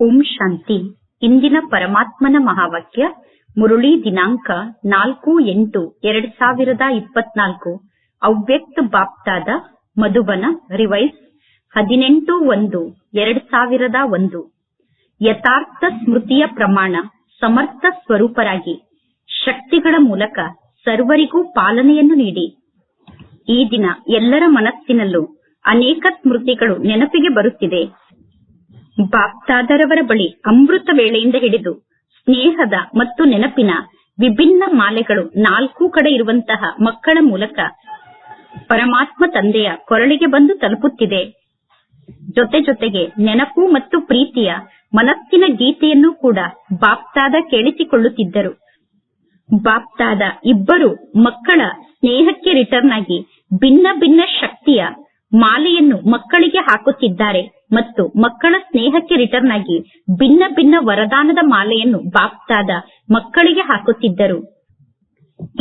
ಓಂ ಶಾಂತಿ. ಇಂದಿನ ಪರಮಾತ್ಮನ ಮಹಾವಾಕ್ಯ, ಮುರುಳಿ ದಿನಾಂಕ ನಾಲ್ಕು ಎಂಟು ಎರಡ್ ಸಾವಿರದ ಇಪ್ಪತ್ನಾಲ್ಕು. ಅವ್ಯಕ್ತ ಬಾಪ್ತಾದ ಮಧುಬನ ರಿವೈಸ್ ಹದಿನೆಂಟು ಒಂದು ಎರಡ್ ಸಾವಿರದ ಒಂದು. ಯಥಾರ್ಥ ಸ್ಮೃತಿಯ ಪ್ರಮಾಣ ಸಮರ್ಥ ಸ್ವರೂಪರಾಗಿ ಶಕ್ತಿಗಳ ಮೂಲಕ ಸರ್ವರಿಗೂ ಪಾಲನೆಯನ್ನು ನೀಡಿ. ಈ ದಿನ ಎಲ್ಲರ ಮನಸ್ಸಿನಲ್ಲೂ ಅನೇಕ ಸ್ಮೃತಿಗಳು ನೆನಪಿಗೆ ಬರುತ್ತಿದೆ. ಬಾಪ್ತಾದರವರ ಬಳಿ ಅಮೃತ ವೇಳೆಯಿಂದ ಹಿಡಿದು ಸ್ನೇಹದ ಮತ್ತು ನೆನಪಿನ ವಿಭಿನ್ನ ಮಾಲೆಗಳು ನಾಲ್ಕು ಕಡೆ ಇರುವಂತಹ ಮಕ್ಕಳ ಮೂಲಕ ಪರಮಾತ್ಮ ತಂದೆಯ ಕೊರಳಿಗೆ ಬಂದು ತಲುಪುತ್ತಿದೆ. ಜೊತೆ ಜೊತೆಗೆ ನೆನಪು ಮತ್ತು ಪ್ರೀತಿಯ ಮನಸ್ಸಿನ ಗೀತೆಯನ್ನು ಕೂಡ ಬಾಪ್ತಾದ ಕೇಳಿಸಿಕೊಳ್ಳುತ್ತಿದ್ದರು. ಬಾಪ್ತಾದ ಇಬ್ಬರು ಮಕ್ಕಳ ಸ್ನೇಹಕ್ಕೆ ರಿಟರ್ನ್ ಆಗಿ ಭಿನ್ನ ಭಿನ್ನ ಶಕ್ತಿಯ ಮಾಲೆಯನ್ನು ಮಕ್ಕಳಿಗೆ ಹಾಕುತ್ತಿದ್ದಾರೆ. ಮತ್ತು ಮಕ್ಕಳ ಸ್ನೇಹಕ್ಕೆ ರಿಟರ್ನ್ ಆಗಿ ಭಿನ್ನ ಭಿನ್ನ ವರದಾನದ ಮಾಲೆಯನ್ನು ಬಾಪ್ತಾದ ಮಕ್ಕಳಿಗೆ ಹಾಕುತ್ತಿದ್ದರು.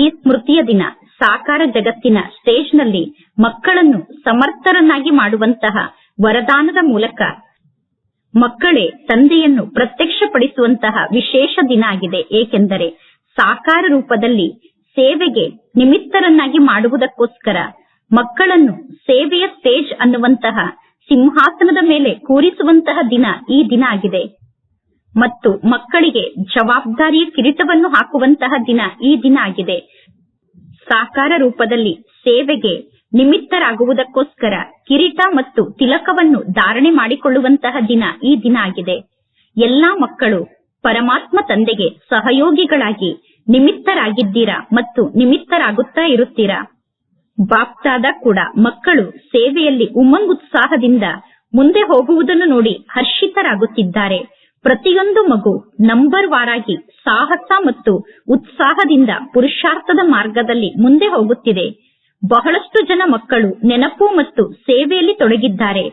ಈ ಸ್ಮೃತಿಯ ದಿನ ಸಾಕಾರ ಜಗತ್ತಿನ ಸ್ಟೇಜ್ನಲ್ಲಿ ಮಕ್ಕಳನ್ನು ಸಮರ್ಥರನ್ನಾಗಿ ಮಾಡುವಂತಹ ವರದಾನದ ಮೂಲಕ ಮಕ್ಕಳೇ ತಂದೆಯನ್ನು ಪ್ರತ್ಯಕ್ಷಪಡಿಸುವಂತಹ ವಿಶೇಷ ದಿನ ಆಗಿದೆ. ಏಕೆಂದರೆ ಸಾಕಾರ ರೂಪದಲ್ಲಿ ಸೇವೆಗೆ ನಿಮಿತ್ತರನ್ನಾಗಿ ಮಾಡುವುದಕ್ಕೋಸ್ಕರ ಮಕ್ಕಳನ್ನು ಸೇವೆಯ ಸ್ಟೇಜ್ ಅನ್ನುವಂತಹ ಸಿಂಹಾಸನದ ಮೇಲೆ ಕೂರಿಸುವಂತಹ ದಿನ ಈ ದಿನ ಆಗಿದೆ. ಮತ್ತು ಮಕ್ಕಳಿಗೆ ಜವಾಬ್ದಾರಿಯ ಕಿರೀಟವನ್ನು ಹಾಕುವಂತಹ ದಿನ ಈ ದಿನ ಆಗಿದೆ. ಸಾಕಾರ ರೂಪದಲ್ಲಿ ಸೇವೆಗೆ ನಿಮಿತ್ತರಾಗುವುದಕ್ಕೋಸ್ಕರ ಕಿರೀಟ ಮತ್ತು ತಿಲಕವನ್ನು ಧಾರಣೆ ಮಾಡಿಕೊಳ್ಳುವಂತಹ ದಿನ ಈ ದಿನ ಆಗಿದೆ. ಎಲ್ಲಾ ಮಕ್ಕಳು ಪರಮಾತ್ಮ ತಂದೆಗೆ ಸಹಯೋಗಿಗಳಾಗಿ ನಿಮಿತ್ತರಾಗಿದ್ದೀರಾ ಮತ್ತು ನಿಮಿತ್ತರಾಗುತ್ತಾ ಇರುತ್ತೀರಾ? ಬಾಪ್ತಾದ ಕೂಡ ಮಕ್ಕಳು ಸೇವೆಯಲ್ಲಿ ಉಮ್ಮಂಗ್ ಉತ್ಸಾಹದಿಂದ ಮುಂದೆ ಹೋಗುವುದನ್ನು ನೋಡಿ ಹರ್ಷಿತರಾಗುತ್ತಿದ್ದಾರೆ. ಪ್ರತಿಯೊಂದು ಮಗು ನಂಬರ್ ವಾರಾಗಿ ಸಾಹಸ ಮತ್ತು ಉತ್ಸಾಹದಿಂದ ಪುರುಷಾರ್ಥದ ಮಾರ್ಗದಲ್ಲಿ ಮುಂದೆ ಹೋಗುತ್ತಿದೆ. ಬಹಳಷ್ಟು ಜನ ಮಕ್ಕಳು ನೆನಪು ಮತ್ತು ಸೇವೆಯಲ್ಲಿ ತೊಡಗಿದ್ದಾರೆ.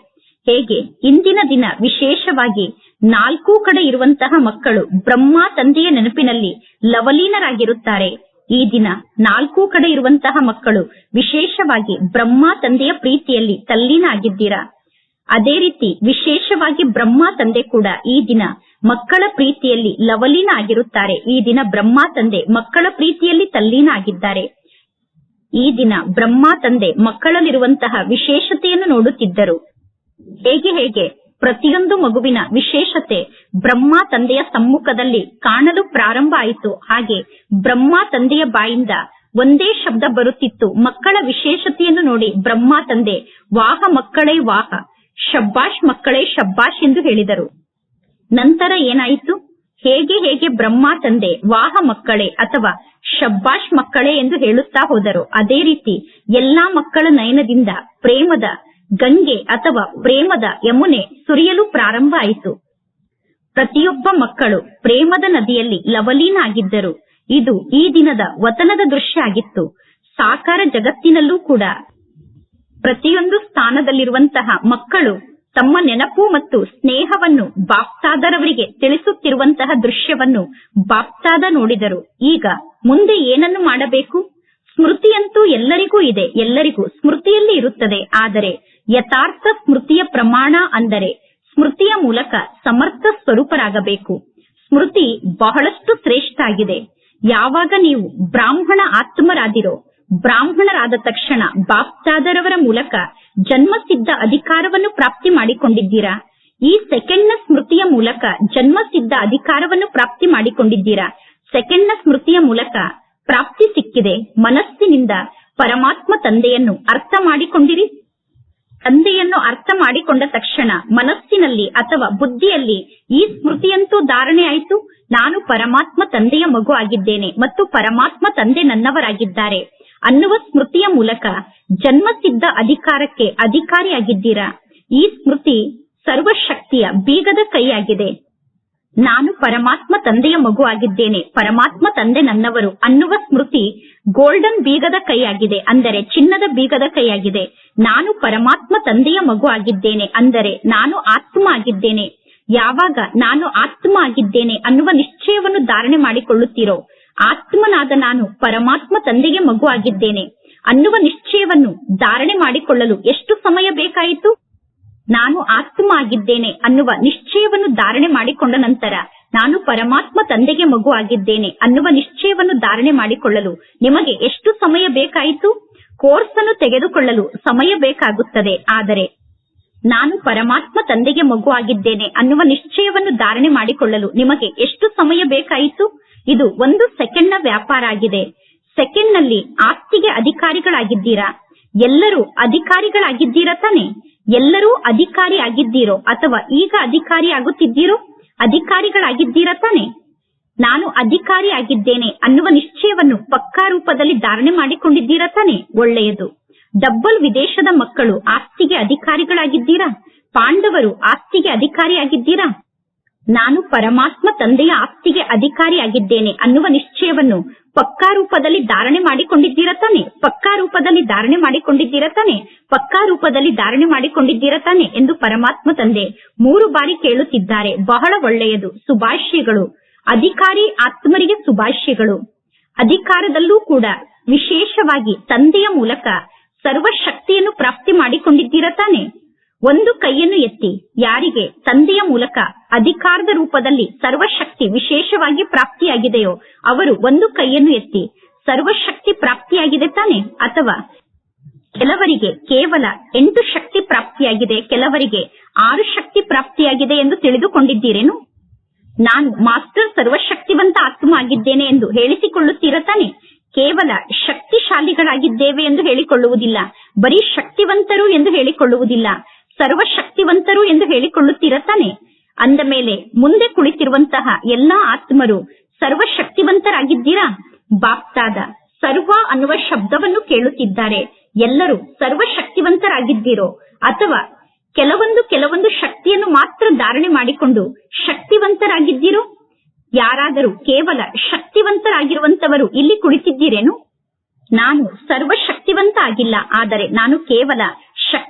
ಹೇಗೆ? ಇಂದಿನ ದಿನ ವಿಶೇಷವಾಗಿ ನಾಲ್ಕು ಕಡೆ ಇರುವಂತಹ ಮಕ್ಕಳು ಬ್ರಹ್ಮ ತಂದೆಯ ನೆನಪಿನಲ್ಲಿ ಲವಲೀನರಾಗಿರುತ್ತಾರೆ. ಈ ದಿನ ನಾಲ್ಕು ಕಡೆ ಇರುವಂತಹ ಮಕ್ಕಳು, ವಿಶೇಷವಾಗಿ ಬ್ರಹ್ಮ ತಂದೆಯ ಪ್ರೀತಿಯಲ್ಲಿ ತಲ್ಲೀನ ಆಗಿದ್ದೀರಾ ಅದೇ ರೀತಿ ವಿಶೇಷವಾಗಿ ಬ್ರಹ್ಮ ತಂದೆ ಕೂಡ ಈ ದಿನ ಮಕ್ಕಳ ಪ್ರೀತಿಯಲ್ಲಿ ಲವಲೀನ ಆಗಿರುತ್ತಾರೆ ಈ ದಿನ ಬ್ರಹ್ಮ ತಂದೆ ಮಕ್ಕಳ ಪ್ರೀತಿಯಲ್ಲಿ ತಲ್ಲೀನ ಆಗಿದ್ದಾರೆ ಈ ದಿನ ಬ್ರಹ್ಮ ತಂದೆ ಮಕ್ಕಳಲ್ಲಿರುವಂತಹ ವಿಶೇಷತೆಯನ್ನು ನೋಡುತ್ತಿದ್ದರು. ಹೇಗೆ ಹೇಗೆ? ಪ್ರತಿಯೊಂದು ಮಗುವಿನ ವಿಶೇಷತೆ ಬ್ರಹ್ಮ ತಂದೆಯ ಸಮ್ಮುಖದಲ್ಲಿ ಕಾಣಲು ಪ್ರಾರಂಭ ಆಯಿತು. ಹಾಗೆ ಬ್ರಹ್ಮ ತಂದೆಯ ಬಾಯಿಂದ ಒಂದೇ ಶಬ್ದ ಬರುತ್ತಿತ್ತು. ಮಕ್ಕಳ ವಿಶೇಷತೆಯನ್ನು ನೋಡಿ ಬ್ರಹ್ಮ ತಂದೆ ವಾಹ ಮಕ್ಕಳೇ ವಾಹ, ಶಬ್ಬಾಷ್ ಮಕ್ಕಳೇ ಶಬ್ಬಾಷ್ ಎಂದು ಹೇಳಿದರು. ನಂತರ ಏನಾಯಿತು? ಹೇಗೆ ಹೇಗೆ ಬ್ರಹ್ಮ ತಂದೆ ವಾಹ ಮಕ್ಕಳೇ ಅಥವಾ ಶಬ್ಬಾಷ್ ಮಕ್ಕಳೇ ಎಂದು ಹೇಳುತ್ತಾ ಹೋದರು. ಅದೇ ರೀತಿ ಎಲ್ಲಾ ಮಕ್ಕಳ ನಯನದಿಂದ ಪ್ರೇಮದ ಗಂಗೆ ಅಥವಾ ಪ್ರೇಮದ ಯಮುನೆ ಸುರಿಯಲು ಪ್ರಾರಂಭ ಆಯಿತು. ಪ್ರತಿಯೊಬ್ಬ ಮಕ್ಕಳು ಪ್ರೇಮದ ನದಿಯಲ್ಲಿ ಲವಲೀನ ಆಗಿದ್ದರು ಇದು ಈ ದಿನದ ವತನದ ದೃಶ್ಯ ಆಗಿತ್ತು. ಸಾಕಾರ ಜಗತ್ತಿನಲ್ಲೂ ಕೂಡ. ಪ್ರತಿಯೊಂದು ಸ್ಥಾನದಲ್ಲಿರುವಂತಹ ಮಕ್ಕಳು ತಮ್ಮ ನೆನಪು ಮತ್ತು ಸ್ನೇಹವನ್ನು ಬಾಪ್ತಾದರವರಿಗೆ ತಿಳಿಸುತ್ತಿರುವಂತಹ ದೃಶ್ಯವನ್ನು ಬಾಪ್ತಾದ ನೋಡಿದರು. ಈಗ ಮುಂದೆ ಏನನ್ನು ಮಾಡಬೇಕು? ಸ್ಮೃತಿಯಂತೂ ಎಲ್ಲರಿಗೂ ಇದೆ. ಎಲ್ಲರಿಗೂ ಸ್ಮೃತಿಯಲ್ಲಿ ಇರುತ್ತದೆ. ಆದರೆ ಯಥಾರ್ಥ ಸ್ಮೃತಿಯ ಪ್ರಮಾಣ ಅಂದರೆ ಸ್ಮೃತಿಯ ಮೂಲಕ ಸಮರ್ಥ ಸ್ವರೂಪರಾಗಬೇಕು. ಸ್ಮೃತಿ ಬಹಳಷ್ಟು ಶ್ರೇಷ್ಠ ಆಗಿದೆ ಯಾವಾಗ ನೀವು ಬ್ರಾಹ್ಮಣ ಆತ್ಮರಾದಿರೋ, ಬ್ರಾಹ್ಮಣರಾದ ತಕ್ಷಣ ಬಾಪ್ತಾದರವರ ಮೂಲಕ ಜನ್ಮಸಿದ್ಧ ಅಧಿಕಾರವನ್ನು ಪ್ರಾಪ್ತಿ ಮಾಡಿಕೊಂಡಿದ್ದೀರಾ? ಈ ಸೆಕೆಂಡ್ನ ಸ್ಮೃತಿಯ ಮೂಲಕ ಜನ್ಮಸಿದ್ಧ ಅಧಿಕಾರವನ್ನು ಪ್ರಾಪ್ತಿ ಮಾಡಿಕೊಂಡಿದ್ದೀರಾ? ಸೆಕೆಂಡ್ನ ಸ್ಮೃತಿಯ ಮೂಲಕ ಪ್ರಾಪ್ತಿ ಸಿಕ್ಕಿದೆ. ಮನಸ್ಸಿನಿಂದ ಪರಮಾತ್ಮ ತಂದೆಯನ್ನು ಅರ್ಥ ಮಾಡಿಕೊಂಡಿರಿ. ತಂದೆಯನ್ನು ಅರ್ಥ ಮಾಡಿಕೊಂಡ ತಕ್ಷಣ ಮನಸ್ಸಿನಲ್ಲಿ ಅಥವಾ ಬುದ್ಧಿಯಲ್ಲಿ ಈ ಸ್ಮೃತಿಯಂತೂ ಧಾರಣೆ ಆಯಿತು. ನಾನು ಪರಮಾತ್ಮ ತಂದೆಯ ಮಗು ಆಗಿದ್ದೇನೆ ಮತ್ತು ಪರಮಾತ್ಮ ತಂದೆ ನನ್ನವರಾಗಿದ್ದಾರೆ. ಅನ್ನುವ ಸ್ಮೃತಿಯ ಮೂಲಕ ಜನ್ಮಸಿದ್ಧ ಅಧಿಕಾರಕ್ಕೆ ಅಧಿಕಾರಿಯಾಗಿದ್ದೀರಾ? ಈ ಸ್ಮೃತಿ ಸರ್ವಶಕ್ತಿಯ ಬೀಗದ ಕೈಯಾಗಿದೆ. ನಾನು ಪರಮಾತ್ಮ ತಂದೆಯ ಮಗು ಆಗಿದ್ದೇನೆ. ಪರಮಾತ್ಮ ತಂದೆ ನನ್ನವರು ಅನ್ನುವ ಸ್ಮೃತಿ ಗೋಲ್ಡನ್ ಬೀಗದ ಕೈಯಾಗಿದೆ. ಅಂದರೆ ಚಿನ್ನದ ಬೀಗದ ಕೈಯಾಗಿದೆ. ನಾನು ಪರಮಾತ್ಮ ತಂದೆಯ ಮಗು ಆಗಿದ್ದೇನೆ. ಅಂದರೆ ನಾನು ಆತ್ಮ ಆಗಿದ್ದೇನೆ. ಯಾವಾಗ ನಾನು ಆತ್ಮ ಆಗಿದ್ದೇನೆ ಅನ್ನುವ ನಿಶ್ಚಯವನ್ನು ಧಾರಣೆ ಮಾಡಿಕೊಳ್ಳುತ್ತೀರೋ, ಆತ್ಮನಾದ ನಾನು ಪರಮಾತ್ಮ ತಂದೆಗೆ ಮಗು ಆಗಿದ್ದೇನೆ ಅನ್ನುವ ನಿಶ್ಚಯವನ್ನು ಧಾರಣೆ ಮಾಡಿಕೊಳ್ಳಲು ಎಷ್ಟು ಸಮಯ ಬೇಕಾಯಿತು? ನಾನು ಆತ್ಮ ಆಗಿದ್ದೇನೆ ಅನ್ನುವ ನಿಶ್ಚಯವನ್ನು ಧಾರಣೆ ಮಾಡಿಕೊಂಡ ನಂತರ ನಾನು ಪರಮಾತ್ಮ ತಂದೆಗೆ ಮಗು ಆಗಿದ್ದೇನೆ ಅನ್ನುವ ನಿಶ್ಚಯವನ್ನು ಧಾರಣೆ ಮಾಡಿಕೊಳ್ಳಲು ನಿಮಗೆ ಎಷ್ಟು ಸಮಯ ಬೇಕಾಯಿತು? ಕೋರ್ಸ್ ಅನ್ನು ತೆಗೆದುಕೊಳ್ಳಲು ಸಮಯ ಬೇಕಾಗುತ್ತದೆ. ಆದರೆ ನಾನು ಪರಮಾತ್ಮ ತಂದೆಗೆ ಮಗು ಆಗಿದ್ದೇನೆ ಅನ್ನುವ ನಿಶ್ಚಯವನ್ನು ಧಾರಣೆ ಮಾಡಿಕೊಳ್ಳಲು ನಿಮಗೆ ಎಷ್ಟು ಸಮಯ ಬೇಕಾಯಿತು? ಇದು ಒಂದು ಸೆಕೆಂಡ್ನ ವ್ಯಾಪಾರ ಆಗಿದೆ. ಸೆಕೆಂಡ್ನಲ್ಲಿ ಆಸ್ತಿಗೆ ಅಧಿಕಾರಿಗಳಾಗಿದ್ದೀರಾ? ಎಲ್ಲರೂ ಅಧಿಕಾರಿಗಳಾಗಿದ್ದೀರಾ ತಾನೆ? ಎಲ್ಲರೂ ಅಧಿಕಾರಿ ಆಗಿದ್ದೀರೋ ಅಥವಾ ಈಗ ಅಧಿಕಾರಿ ಆಗುತ್ತಿದ್ದೀರೋ ಅಧಿಕಾರಿಗಳಾಗಿದ್ದೀರಾ ತಾನೆ? ನಾನು ಅಧಿಕಾರಿ ಆಗಿದ್ದೇನೆ ಅನ್ನುವ ನಿಶ್ಚಯವನ್ನು ಪಕ್ಕಾ ರೂಪದಲ್ಲಿ ಧಾರಣೆ ಮಾಡಿಕೊಂಡಿದ್ದೀರಾ ತಾನೆ? ಒಳ್ಳೆಯದು. ಡಬ್ಬಲ್ ವಿದೇಶದ ಮಕ್ಕಳು ಆಸ್ತಿಗೆ ಅಧಿಕಾರಿಗಳಾಗಿದ್ದೀರಾ? ಪಾಂಡವರು ಆಸ್ತಿಗೆ ಅಧಿಕಾರಿಯಾಗಿದ್ದೀರಾ ನಾನು ಪರಮಾತ್ಮ ತಂದೆಯ ಆಸ್ತಿಗೆ ಅಧಿಕಾರಿಯಾಗಿದ್ದೇನೆ ಅನ್ನುವ ನಿಶ್ಚಯವನ್ನು ಪಕ್ಕಾ ರೂಪದಲ್ಲಿ ಧಾರಣೆ ಮಾಡಿಕೊಂಡಿದ್ದೀರ ತಾನೆ? ಪಕ್ಕಾ ರೂಪದಲ್ಲಿ ಧಾರಣೆ ಮಾಡಿಕೊಂಡಿದ್ದೀರ ತಾನೆ? ಪಕ್ಕಾ ರೂಪದಲ್ಲಿ ಧಾರಣೆ ಮಾಡಿಕೊಂಡಿದ್ದೀರ ತಾನೆ? ಎಂದು ಪರಮಾತ್ಮ ತಂದೆ ಮೂರು ಬಾರಿ ಕೇಳುತ್ತಿದ್ದಾರೆ. ಬಹಳ ಒಳ್ಳೆಯದು. ಸುಭಾಷ್ಯಗಳು ಅಧಿಕಾರಿ ಆತ್ಮರಿಗೆ ಸುಭಾಷ್ಯಗಳು ಅಧಿಕಾರದಲ್ಲೂ ಕೂಡ ವಿಶೇಷವಾಗಿ ತಂದೆಯ ಮೂಲಕ ಸರ್ವ ಶಕ್ತಿಯನ್ನು ಪ್ರಾಪ್ತಿ ಮಾಡಿಕೊಂಡಿದ್ದೀರ ತಾನೆ? ಒಂದು ಕೈಯನ್ನು ಎತ್ತಿ ಯಾರಿಗೆ? ತಂದೆಯ ಮೂಲಕ. ಅಧಿಕಾರದ ರೂಪದಲ್ಲಿ ಸರ್ವಶಕ್ತಿ ವಿಶೇಷವಾಗಿ ಪ್ರಾಪ್ತಿಯಾಗಿದೆಯೋ ಅವರು ಒಂದು ಕೈಯನ್ನು ಎತ್ತಿ, ಸರ್ವಶಕ್ತಿ ಪ್ರಾಪ್ತಿಯಾಗಿದೆ ತಾನೆ? ಅಥವಾ ಕೆಲವರಿಗೆ ಕೇವಲ ಎಂಟು ಶಕ್ತಿ ಪ್ರಾಪ್ತಿಯಾಗಿದೆ, ಕೆಲವರಿಗೆ ಆರು ಶಕ್ತಿ ಪ್ರಾಪ್ತಿಯಾಗಿದೆ ಎಂದು ತಿಳಿದುಕೊಂಡಿದ್ದೀರೇನು? ನಾನು ಮಾಸ್ಟರ್ ಸರ್ವಶಕ್ತಿವಂತ ಆತ್ಮ ಆಗಿದ್ದೇನೆ ಎಂದು ಹೇಳಿಸಿಕೊಳ್ಳುತ್ತೀರಾ ತಾನೆ? ಕೇವಲ ಶಕ್ತಿಶಾಲಿಗಳಾಗಿದ್ದೇವೆ ಎಂದು ಹೇಳಿಕೊಳ್ಳುವುದಿಲ್ಲ, ಬರೀ ಶಕ್ತಿವಂತರು ಎಂದು ಹೇಳಿಕೊಳ್ಳುವುದಿಲ್ಲ, ಸರ್ವಶಕ್ತಿವಂತರು ಎಂದು ಹೇಳಿಕೊಳ್ಳುತ್ತೀರಾ ತಾನೆ? ಅಂದ ಮೇಲೆ ಮುಂದೆ ಕುಳಿತಿರುವಂತಹ ಎಲ್ಲಾ ಆತ್ಮರು ಸರ್ವಶಕ್ತಿವಂತರಾಗಿದ್ದೀರಾ? ಬಾಪ್ತಾದ, ಸರ್ವ ಅನ್ನುವ ಶಬ್ದವನ್ನು ಕೇಳುತ್ತಿದ್ದಾರೆ. ಎಲ್ಲರೂ ಸರ್ವಶಕ್ತಿವಂತರಾಗಿದ್ದೀರೋ? ಅಥವಾ ಕೆಲವೊಂದು ಕೆಲವೊಂದು ಶಕ್ತಿಯನ್ನು ಮಾತ್ರ ಧಾರಣೆ ಮಾಡಿಕೊಂಡು ಶಕ್ತಿವಂತರಾಗಿದ್ದೀರೋ? ಯಾರಾದರೂ ಕೇವಲ ಶಕ್ತಿವಂತರಾಗಿರುವಂತವರು ಇಲ್ಲಿ ಕುಳಿತಿದ್ದೀರೇನು? ನಾನು ಸರ್ವಶಕ್ತಿವಂತ ಆಗಿಲ್ಲ, ಆದರೆ ನಾನು ಕೇವಲ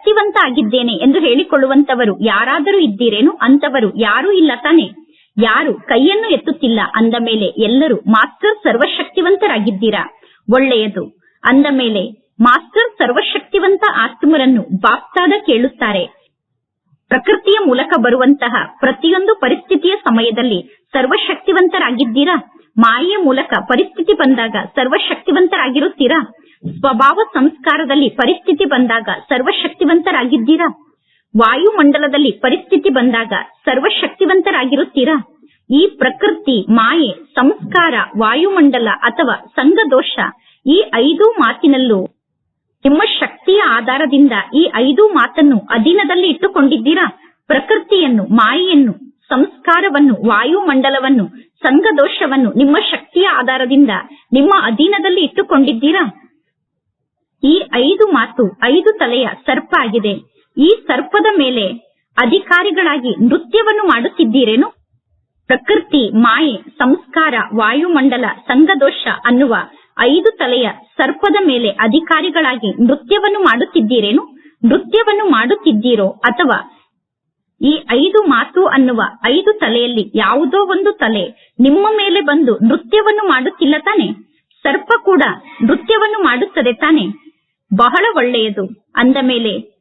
ಶಕ್ತಿವಂತ ಆಗಿದ್ದೇನೆ ಎಂದು ಹೇಳಿಕೊಳ್ಳುವಂತವರು ಯಾರಾದರೂ ಇದ್ದೀರೇನು ಅಂತವರು ಯಾರೂ ಇಲ್ಲ ತಾನೆ. ಯಾರು ಕೈಯನ್ನು ಎತ್ತುತ್ತಿಲ್ಲ ಅಂದ ಮೇಲೆ ಎಲ್ಲರೂ ಮಾಸ್ಟರ್ ಸರ್ವಶಕ್ತಿವಂತರಾಗಿದ್ದೀರಾ? ಒಳ್ಳೆಯದು. ಅಂದ ಮೇಲೆ ಮಾಸ್ಟರ್ ಸರ್ವಶಕ್ತಿವಂತ ಆತ್ಮರನ್ನು ಬಾಪ್ತಾದ ಕೇಳುತ್ತಾರೆ. ಪ್ರಕೃತಿಯ ಮೂಲಕ ಬರುವಂತಹ ಪ್ರತಿಯೊಂದು ಪರಿಸ್ಥಿತಿಯ ಸಮಯದಲ್ಲಿ ಸರ್ವಶಕ್ತಿವಂತರಾಗಿದ್ದೀರಾ? ಮಾಯೆಯ ಮೂಲಕ ಪರಿಸ್ಥಿತಿ ಬಂದಾಗ ಸರ್ವಶಕ್ತಿವಂತರಾಗಿರುತ್ತೀರಾ? ಸ್ವಭಾವ ಸಂಸ್ಕಾರದಲ್ಲಿ ಪರಿಸ್ಥಿತಿ ಬಂದಾಗ ಸರ್ವಶಕ್ತಿವಂತರಾಗಿದ್ದೀರಾ? ವಾಯುಮಂಡಲದಲ್ಲಿ ಪರಿಸ್ಥಿತಿ ಬಂದಾಗ ಸರ್ವಶಕ್ತಿವಂತರಾಗಿರುತ್ತೀರಾ? ಈ ಪ್ರಕೃತಿ, ಮಾಯೆ, ಸಂಸ್ಕಾರ, ವಾಯುಮಂಡಲ ಅಥವಾ ಸಂಘದೋಷ ಈ ಐದು ಮಾತಿನಲ್ಲೂ ನಿಮ್ಮ ಶಕ್ತಿಯ ಆಧಾರದಿಂದ ಈ ಐದು ಮಾತನ್ನು ಅಧೀನದಲ್ಲಿ ಇಟ್ಟುಕೊಂಡಿದ್ದೀರಾ? ಪ್ರಕೃತಿಯನ್ನು, ಮಾಯೆಯನ್ನು, ಸಂಸ್ಕಾರವನ್ನು, ವಾಯುಮಂಡಲವನ್ನು ಸಂಘದೋಷವನ್ನು ನಿಮ್ಮ ಶಕ್ತಿಯ ಆಧಾರದಿಂದ ನಿಮ್ಮ ಅಧೀನದಲ್ಲಿ ಇಟ್ಟುಕೊಂಡಿದ್ದೀರಾ? ಈ ಐದು ಮಾತು, ಐದು ತಲೆಯ ಸರ್ಪ ಆಗಿದೆ ಈ ಸರ್ಪದ ಮೇಲೆ ಅಧಿಕಾರಿಗಳಾಗಿ ನೃತ್ಯವನ್ನು ಮಾಡುತ್ತಿದ್ದೀರೇನು? ಪ್ರಕೃತಿ, ಮಾಯೆ, ಸಂಸ್ಕಾರ, ವಾಯುಮಂಡಲ, ಸಂಘದೋಷ ಅನ್ನುವ ಐದು ತಲೆಯ ಸರ್ಪದ ಮೇಲೆ ಅಧಿಕಾರಿಗಳಾಗಿ ನೃತ್ಯವನ್ನು ಮಾಡುತ್ತಿದ್ದೀರೇನು? ನೃತ್ಯವನ್ನು ಮಾಡುತ್ತಿದ್ದೀರೋ ಅಥವಾ ಈ ಐದು ಮಾತು ಅನ್ನುವ ಐದು ತಲೆಯಲ್ಲಿ ಯಾವುದೋ ಒಂದು ತಲೆ ನಿಮ್ಮ ಮೇಲೆ ಬಂದು ನೃತ್ಯವನ್ನು ಮಾಡುತ್ತಿಲ್ಲ ತಾನೆ? ಸರ್ಪ ಕೂಡ ನೃತ್ಯವನ್ನು ಮಾಡುತ್ತದೆ ತಾನೆ? ಬಹಳ ಒಳ್ಳೆಯದು. ಅಂದ ಮೇಲೆ,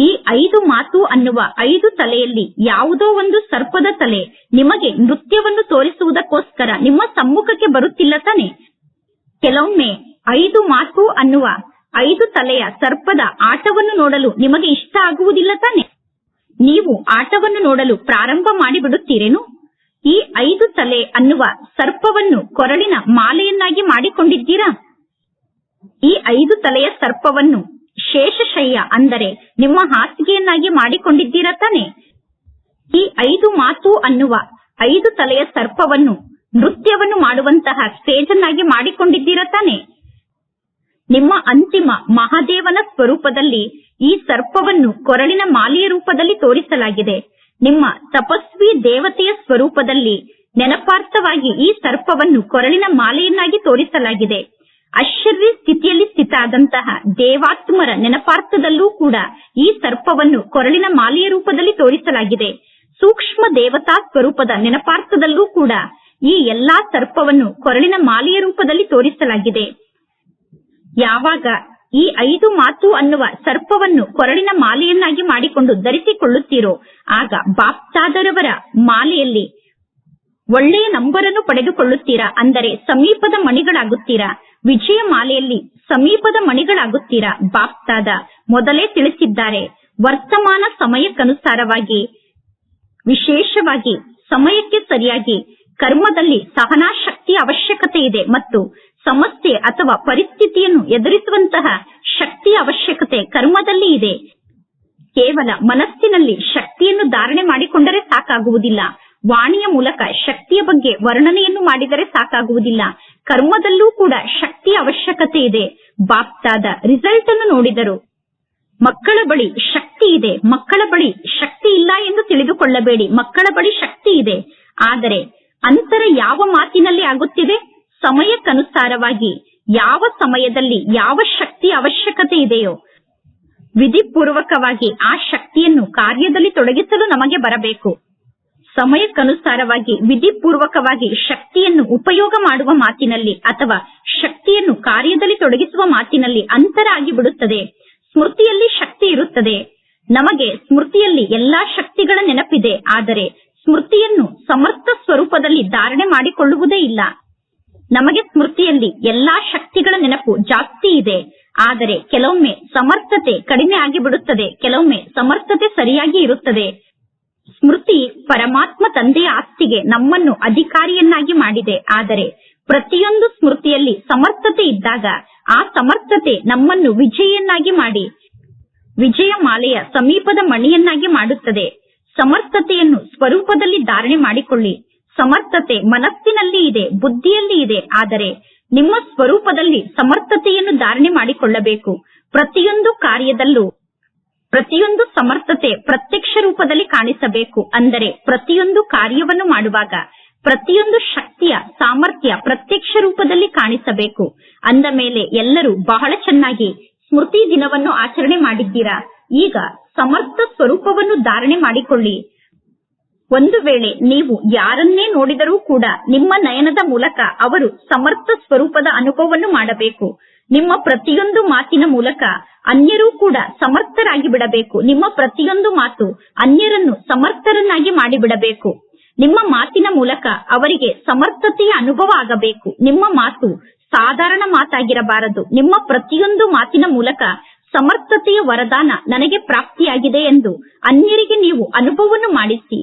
ಈ ಐದು ಮಾತು ಅನ್ನುವ ಐದು ತಲೆಯಲ್ಲಿ ಯಾವುದೋ ಒಂದು ಸರ್ಪದ ತಲೆ ನಿಮಗೆ ನೃತ್ಯವನ್ನು ತೋರಿಸುವುದಕ್ಕೋಸ್ಕರ ನಿಮ್ಮ ಸಮ್ಮುಖಕ್ಕೆ ಬರುತ್ತಿಲ್ಲ ತಾನೆ? ಕೆಲವೊಮ್ಮೆ ಐದು ಮಾತು ಅನ್ನುವ ಐದು ತಲೆಯ ಸರ್ಪದ ಆಟವನ್ನು ನೋಡಲು ನಿಮಗೆ ಇಷ್ಟ ಆಗುವುದಿಲ್ಲ ತಾನೆ? ನೀವು ಆಟವನ್ನು ನೋಡಲು ಪ್ರಾರಂಭ ಮಾಡಿಬಿಡುತ್ತೀರೇನು? ಈ ಐದು ತಲೆ ಅನ್ನುವ ಸರ್ಪವನ್ನು ಕೊರಳಿನ ಮಾಲೆಯನ್ನಾಗಿ ಮಾಡಿಕೊಂಡಿದ್ದೀರಾ? ಈ ಐದು ತಲೆಯ ಸರ್ಪವನ್ನು ಶೇಷಶಯ್ಯ ಅಂದರೆ ನಿಮ್ಮ ಹಾಸಿಗೆಯನ್ನಾಗಿ ಮಾಡಿಕೊಂಡಿದ್ದೀರಾ ತಾನೆ? ಈ ಐದು ಮಾತು ಅನ್ನುವ ಐದು ತಲೆಯ ಸರ್ಪವನ್ನು ನೃತ್ಯವನ್ನು ಮಾಡುವಂತಹ ಸ್ಟೇಜ್ ಅನ್ನಾಗಿ ಮಾಡಿಕೊಂಡಿದ್ದೀರಾ ತಾನೆ? ನಿಮ್ಮ ಅಂತಿಮ ಮಹಾದೇವನ ಸ್ವರೂಪದಲ್ಲಿ ಈ ಸರ್ಪವನ್ನು ಕೊರಳಿನ ಮಾಲೆಯ ರೂಪದಲ್ಲಿ ತೋರಿಸಲಾಗಿದೆ. ನಿಮ್ಮ ತಪಸ್ವಿ ದೇವತೆಯ ಸ್ವರೂಪದಲ್ಲಿ ನೆನಪಾರ್ಥವಾಗಿ ಈ ಸರ್ಪವನ್ನು ಕೊರಳಿನ ಮಾಲೆಯನ್ನಾಗಿ ತೋರಿಸಲಾಗಿದೆ. ಆಶ್ಚರ್ಯ ಸ್ಥಿತಿಯಲ್ಲಿ ಸ್ಥಿತ ದೇವಾತ್ಮರ ನೆನಪಾರ್ಥದಲ್ಲೂ ಕೂಡ ಈ ಸರ್ಪವನ್ನು ಕೊರಳಿನ ಮಾಲೆಯ ರೂಪದಲ್ಲಿ ತೋರಿಸಲಾಗಿದೆ. ಸೂಕ್ಷ್ಮ ದೇವತಾ ಸ್ವರೂಪದ ನೆನಪಾರ್ಥದಲ್ಲೂ ಕೂಡ ಈ ಎಲ್ಲಾ ಸರ್ಪವನ್ನು ಕೊರಳಿನ ಮಾಲೆಯ ರೂಪದಲ್ಲಿ ತೋರಿಸಲಾಗಿದೆ. ಯಾವಾಗ ಈ ಐದು ಮಾತು ಅನ್ನುವ ಸರ್ಪವನ್ನು ಕೊರಳಿನ ಮಾಲೆಯನ್ನಾಗಿ ಮಾಡಿಕೊಂಡು ಧರಿಸಿಕೊಳ್ಳುತ್ತೀರೋ? ಆಗ ಬಾಪ್ತಾದರವರ ಮಾಲೆಯಲ್ಲಿ ಒಳ್ಳೆಯ ನಂಬರನ್ನು ಪಡೆದುಕೊಳ್ಳುತ್ತೀರಾ? ಅಂದರೆ ಸಮೀಪದ ಮಣಿಗಳಾಗುತ್ತೀರಾ? ವಿಜಯ ಮಾಲೆಯಲ್ಲಿ ಸಮೀಪದ ಮಣಿಗಳಾಗುತ್ತೀರಾ? ಬಾಪ್ತಾದ ಮೊದಲೇ ತಿಳಿಸಿದ್ದಾರೆ. ವರ್ತಮಾನ ಸಮಯಕ್ಕನುಸಾರವಾಗಿ, ವಿಶೇಷವಾಗಿ, ಸಮಯಕ್ಕೆ ಸರಿಯಾಗಿ, ಕರ್ಮದಲ್ಲಿ ಸಹನಾ ಶಕ್ತಿಯ ಅವಶ್ಯಕತೆ ಇದೆ ಮತ್ತು ಸಮಸ್ಯೆ ಅಥವಾ ಪರಿಸ್ಥಿತಿಯನ್ನು ಎದುರಿಸುವಂತಹ ಶಕ್ತಿ ಅವಶ್ಯಕತೆ ಕರ್ಮದಲ್ಲಿ ಇದೆ. ಕೇವಲ ಮನಸ್ಸಿನಲ್ಲಿ ಶಕ್ತಿಯನ್ನು ಧಾರಣೆ ಮಾಡಿಕೊಂಡರೆ ಸಾಕಾಗುವುದಿಲ್ಲ. ವಾಣಿಯ ಮೂಲಕ ಶಕ್ತಿಯ ಬಗ್ಗೆ ವರ್ಣನೆಯನ್ನು ಮಾಡಿದರೆ ಸಾಕಾಗುವುದಿಲ್ಲ. ಕರ್ಮದಲ್ಲೂ ಕೂಡ ಶಕ್ತಿಯ ಅವಶ್ಯಕತೆ ಇದೆ. ಬಾಪ್ತಾದ ರಿಸಲ್ಟ್ ಅನ್ನು ನೋಡಿದರು. ಮಕ್ಕಳ ಬಳಿ ಶಕ್ತಿ ಇದೆ. ಮಕ್ಕಳ ಬಳಿ ಶಕ್ತಿ ಇಲ್ಲ ಎಂದು ತಿಳಿದುಕೊಳ್ಳಬೇಡಿ. ಮಕ್ಕಳ ಬಳಿ ಶಕ್ತಿ ಇದೆ. ಆದರೆ ಅಂತರ ಯಾವ ಮಾತಿನಲ್ಲಿ ಆಗುತ್ತಿದೆ? ಸಮಯಕ್ಕನುಸಾರವಾಗಿ ಯಾವ ಸಮಯದಲ್ಲಿ ಯಾವ ಶಕ್ತಿ ಅವಶ್ಯಕತೆ ಇದೆಯೋ, ವಿಧಿಪೂರ್ವಕವಾಗಿ ಆ ಶಕ್ತಿಯನ್ನು ಕಾರ್ಯದಲ್ಲಿ ತೊಡಗಿಸಲು ನಮಗೆ ಬರಬೇಕು. ಸಮಯಕ್ಕನುಸಾರವಾಗಿ ವಿಧಿಪೂರ್ವಕವಾಗಿ ಶಕ್ತಿಯನ್ನು ಉಪಯೋಗ ಮಾಡುವ ಮಾತಿನಲ್ಲಿ ಅಥವಾ ಶಕ್ತಿಯನ್ನು ಕಾರ್ಯದಲ್ಲಿ ತೊಡಗಿಸುವ ಮಾತಿನಲ್ಲಿ ಅಂತರ ಆಗಿಬಿಡುತ್ತದೆ. ಸ್ಮೃತಿಯಲ್ಲಿ ಶಕ್ತಿ ಇರುತ್ತದೆ. ನಮಗೆ ಸ್ಮೃತಿಯಲ್ಲಿ ಎಲ್ಲಾ ಶಕ್ತಿಗಳ ನೆನಪಿದೆ, ಆದರೆ ಸ್ಮೃತಿಯನ್ನು ಸಮರ್ಥ ಸ್ವರೂಪದಲ್ಲಿ ಧಾರಣೆ ಮಾಡಿಕೊಳ್ಳುವುದೇ ಇಲ್ಲ. ನಮಗೆ ಸ್ಮೃತಿಯಲ್ಲಿ ಎಲ್ಲಾ ಶಕ್ತಿಗಳ ನೆನಪು ಜಾಸ್ತಿ ಇದೆ. ಆದರೆ ಕೆಲವೊಮ್ಮೆ ಸಮರ್ಥತೆ ಕಡಿಮೆ ಆಗಿಬಿಡುತ್ತದೆ. ಕೆಲವೊಮ್ಮೆ ಸಮರ್ಥತೆ ಸರಿಯಾಗಿ ಇರುತ್ತದೆ. ಸ್ಮೃತಿ ಪರಮಾತ್ಮ ತಂದೆಯ ಆಸ್ತಿಗೆ ನಮ್ಮನ್ನು ಅಧಿಕಾರಿಯನ್ನಾಗಿ ಮಾಡಿದೆ. ಆದರೆ ಪ್ರತಿಯೊಂದು ಸ್ಮೃತಿಯಲ್ಲಿ ಸಮರ್ಥತೆ ಇದ್ದಾಗ ಆ ಸಮರ್ಥತೆ ನಮ್ಮನ್ನು ವಿಜಯಿಯನ್ನಾಗಿ ಮಾಡಿ, ವಿಜಯ ಮಾಲೆಯ ಸಮೀಪದ ಮಣಿಯನ್ನಾಗಿ ಮಾಡುತ್ತದೆ. ಸಮರ್ಥತೆಯನ್ನು ಸ್ವರೂಪದಲ್ಲಿ ಧಾರಣೆ ಮಾಡಿಕೊಳ್ಳಿ. ಸಮರ್ಥತೆ ಮನಸ್ಸಿನಲ್ಲಿ ಇದೆ, ಬುದ್ಧಿಯಲ್ಲಿ ಇದೆ. ಆದರೆ ನಿಮ್ಮ ಸ್ವರೂಪದಲ್ಲಿ ಸಮರ್ಥತೆಯನ್ನು ಧಾರಣೆ ಮಾಡಿಕೊಳ್ಳಬೇಕು. ಪ್ರತಿಯೊಂದು ಕಾರ್ಯದಲ್ಲೂ ಪ್ರತಿಯೊಂದು ಸಮರ್ಥತೆ ಪ್ರತ್ಯಕ್ಷ ರೂಪದಲ್ಲಿ ಕಾಣಿಸಬೇಕು. ಅಂದರೆ ಪ್ರತಿಯೊಂದು ಕಾರ್ಯವನ್ನು ಮಾಡುವಾಗ ಪ್ರತಿಯೊಂದು ಶಕ್ತಿಯ ಸಾಮರ್ಥ್ಯ ಪ್ರತ್ಯಕ್ಷ ರೂಪದಲ್ಲಿ ಕಾಣಿಸಬೇಕು. ಅಂದ ಮೇಲೆ ಎಲ್ಲರೂ ಬಹಳ ಚೆನ್ನಾಗಿ ಸ್ಮೃತಿ ದಿನವನ್ನು ಆಚರಣೆ ಮಾಡಿದ್ದೀರಾ? ಈಗ ಸಮರ್ಥ ಸ್ವರೂಪವನ್ನು ಧಾರಣೆ ಮಾಡಿಕೊಳ್ಳಿ. ಒಂದು ವೇಳೆ ನೀವು ಯಾರನ್ನೇ ನೋಡಿದರೂ ಕೂಡ ನಿಮ್ಮ ನಯನದ ಮೂಲಕ ಅವರು ಸಮರ್ಥ ಸ್ವರೂಪದ ಅನುಭವವನ್ನು ಮಾಡಬೇಕು. ನಿಮ್ಮ ಪ್ರತಿಯೊಂದು ಮಾತಿನ ಮೂಲಕ ಅನ್ಯರೂ ಕೂಡ ಸಮರ್ಥರಾಗಿ ಬಿಡಬೇಕು. ನಿಮ್ಮ ಪ್ರತಿಯೊಂದು ಮಾತು ಅನ್ಯರನ್ನು ಸಮರ್ಥರನ್ನಾಗಿ ಮಾಡಿಬಿಡಬೇಕು. ನಿಮ್ಮ ಮಾತಿನ ಮೂಲಕ ಅವರಿಗೆ ಸಮರ್ಥತೆಯ ಅನುಭವ ಆಗಬೇಕು. ನಿಮ್ಮ ಮಾತು ಸಾಧಾರಣ ಮಾತಾಗಿರಬಾರದು. ನಿಮ್ಮ ಪ್ರತಿಯೊಂದು ಮಾತಿನ ಮೂಲಕ ಸಮರ್ಥತೆಯ ವರದಾನ ನನಗೆ ಪ್ರಾಪ್ತಿಯಾಗಿದೆ ಎಂದು ಅನ್ಯರಿಗೆ ನೀವು ಅನುಭವವನ್ನು ಮಾಡಿಸಿ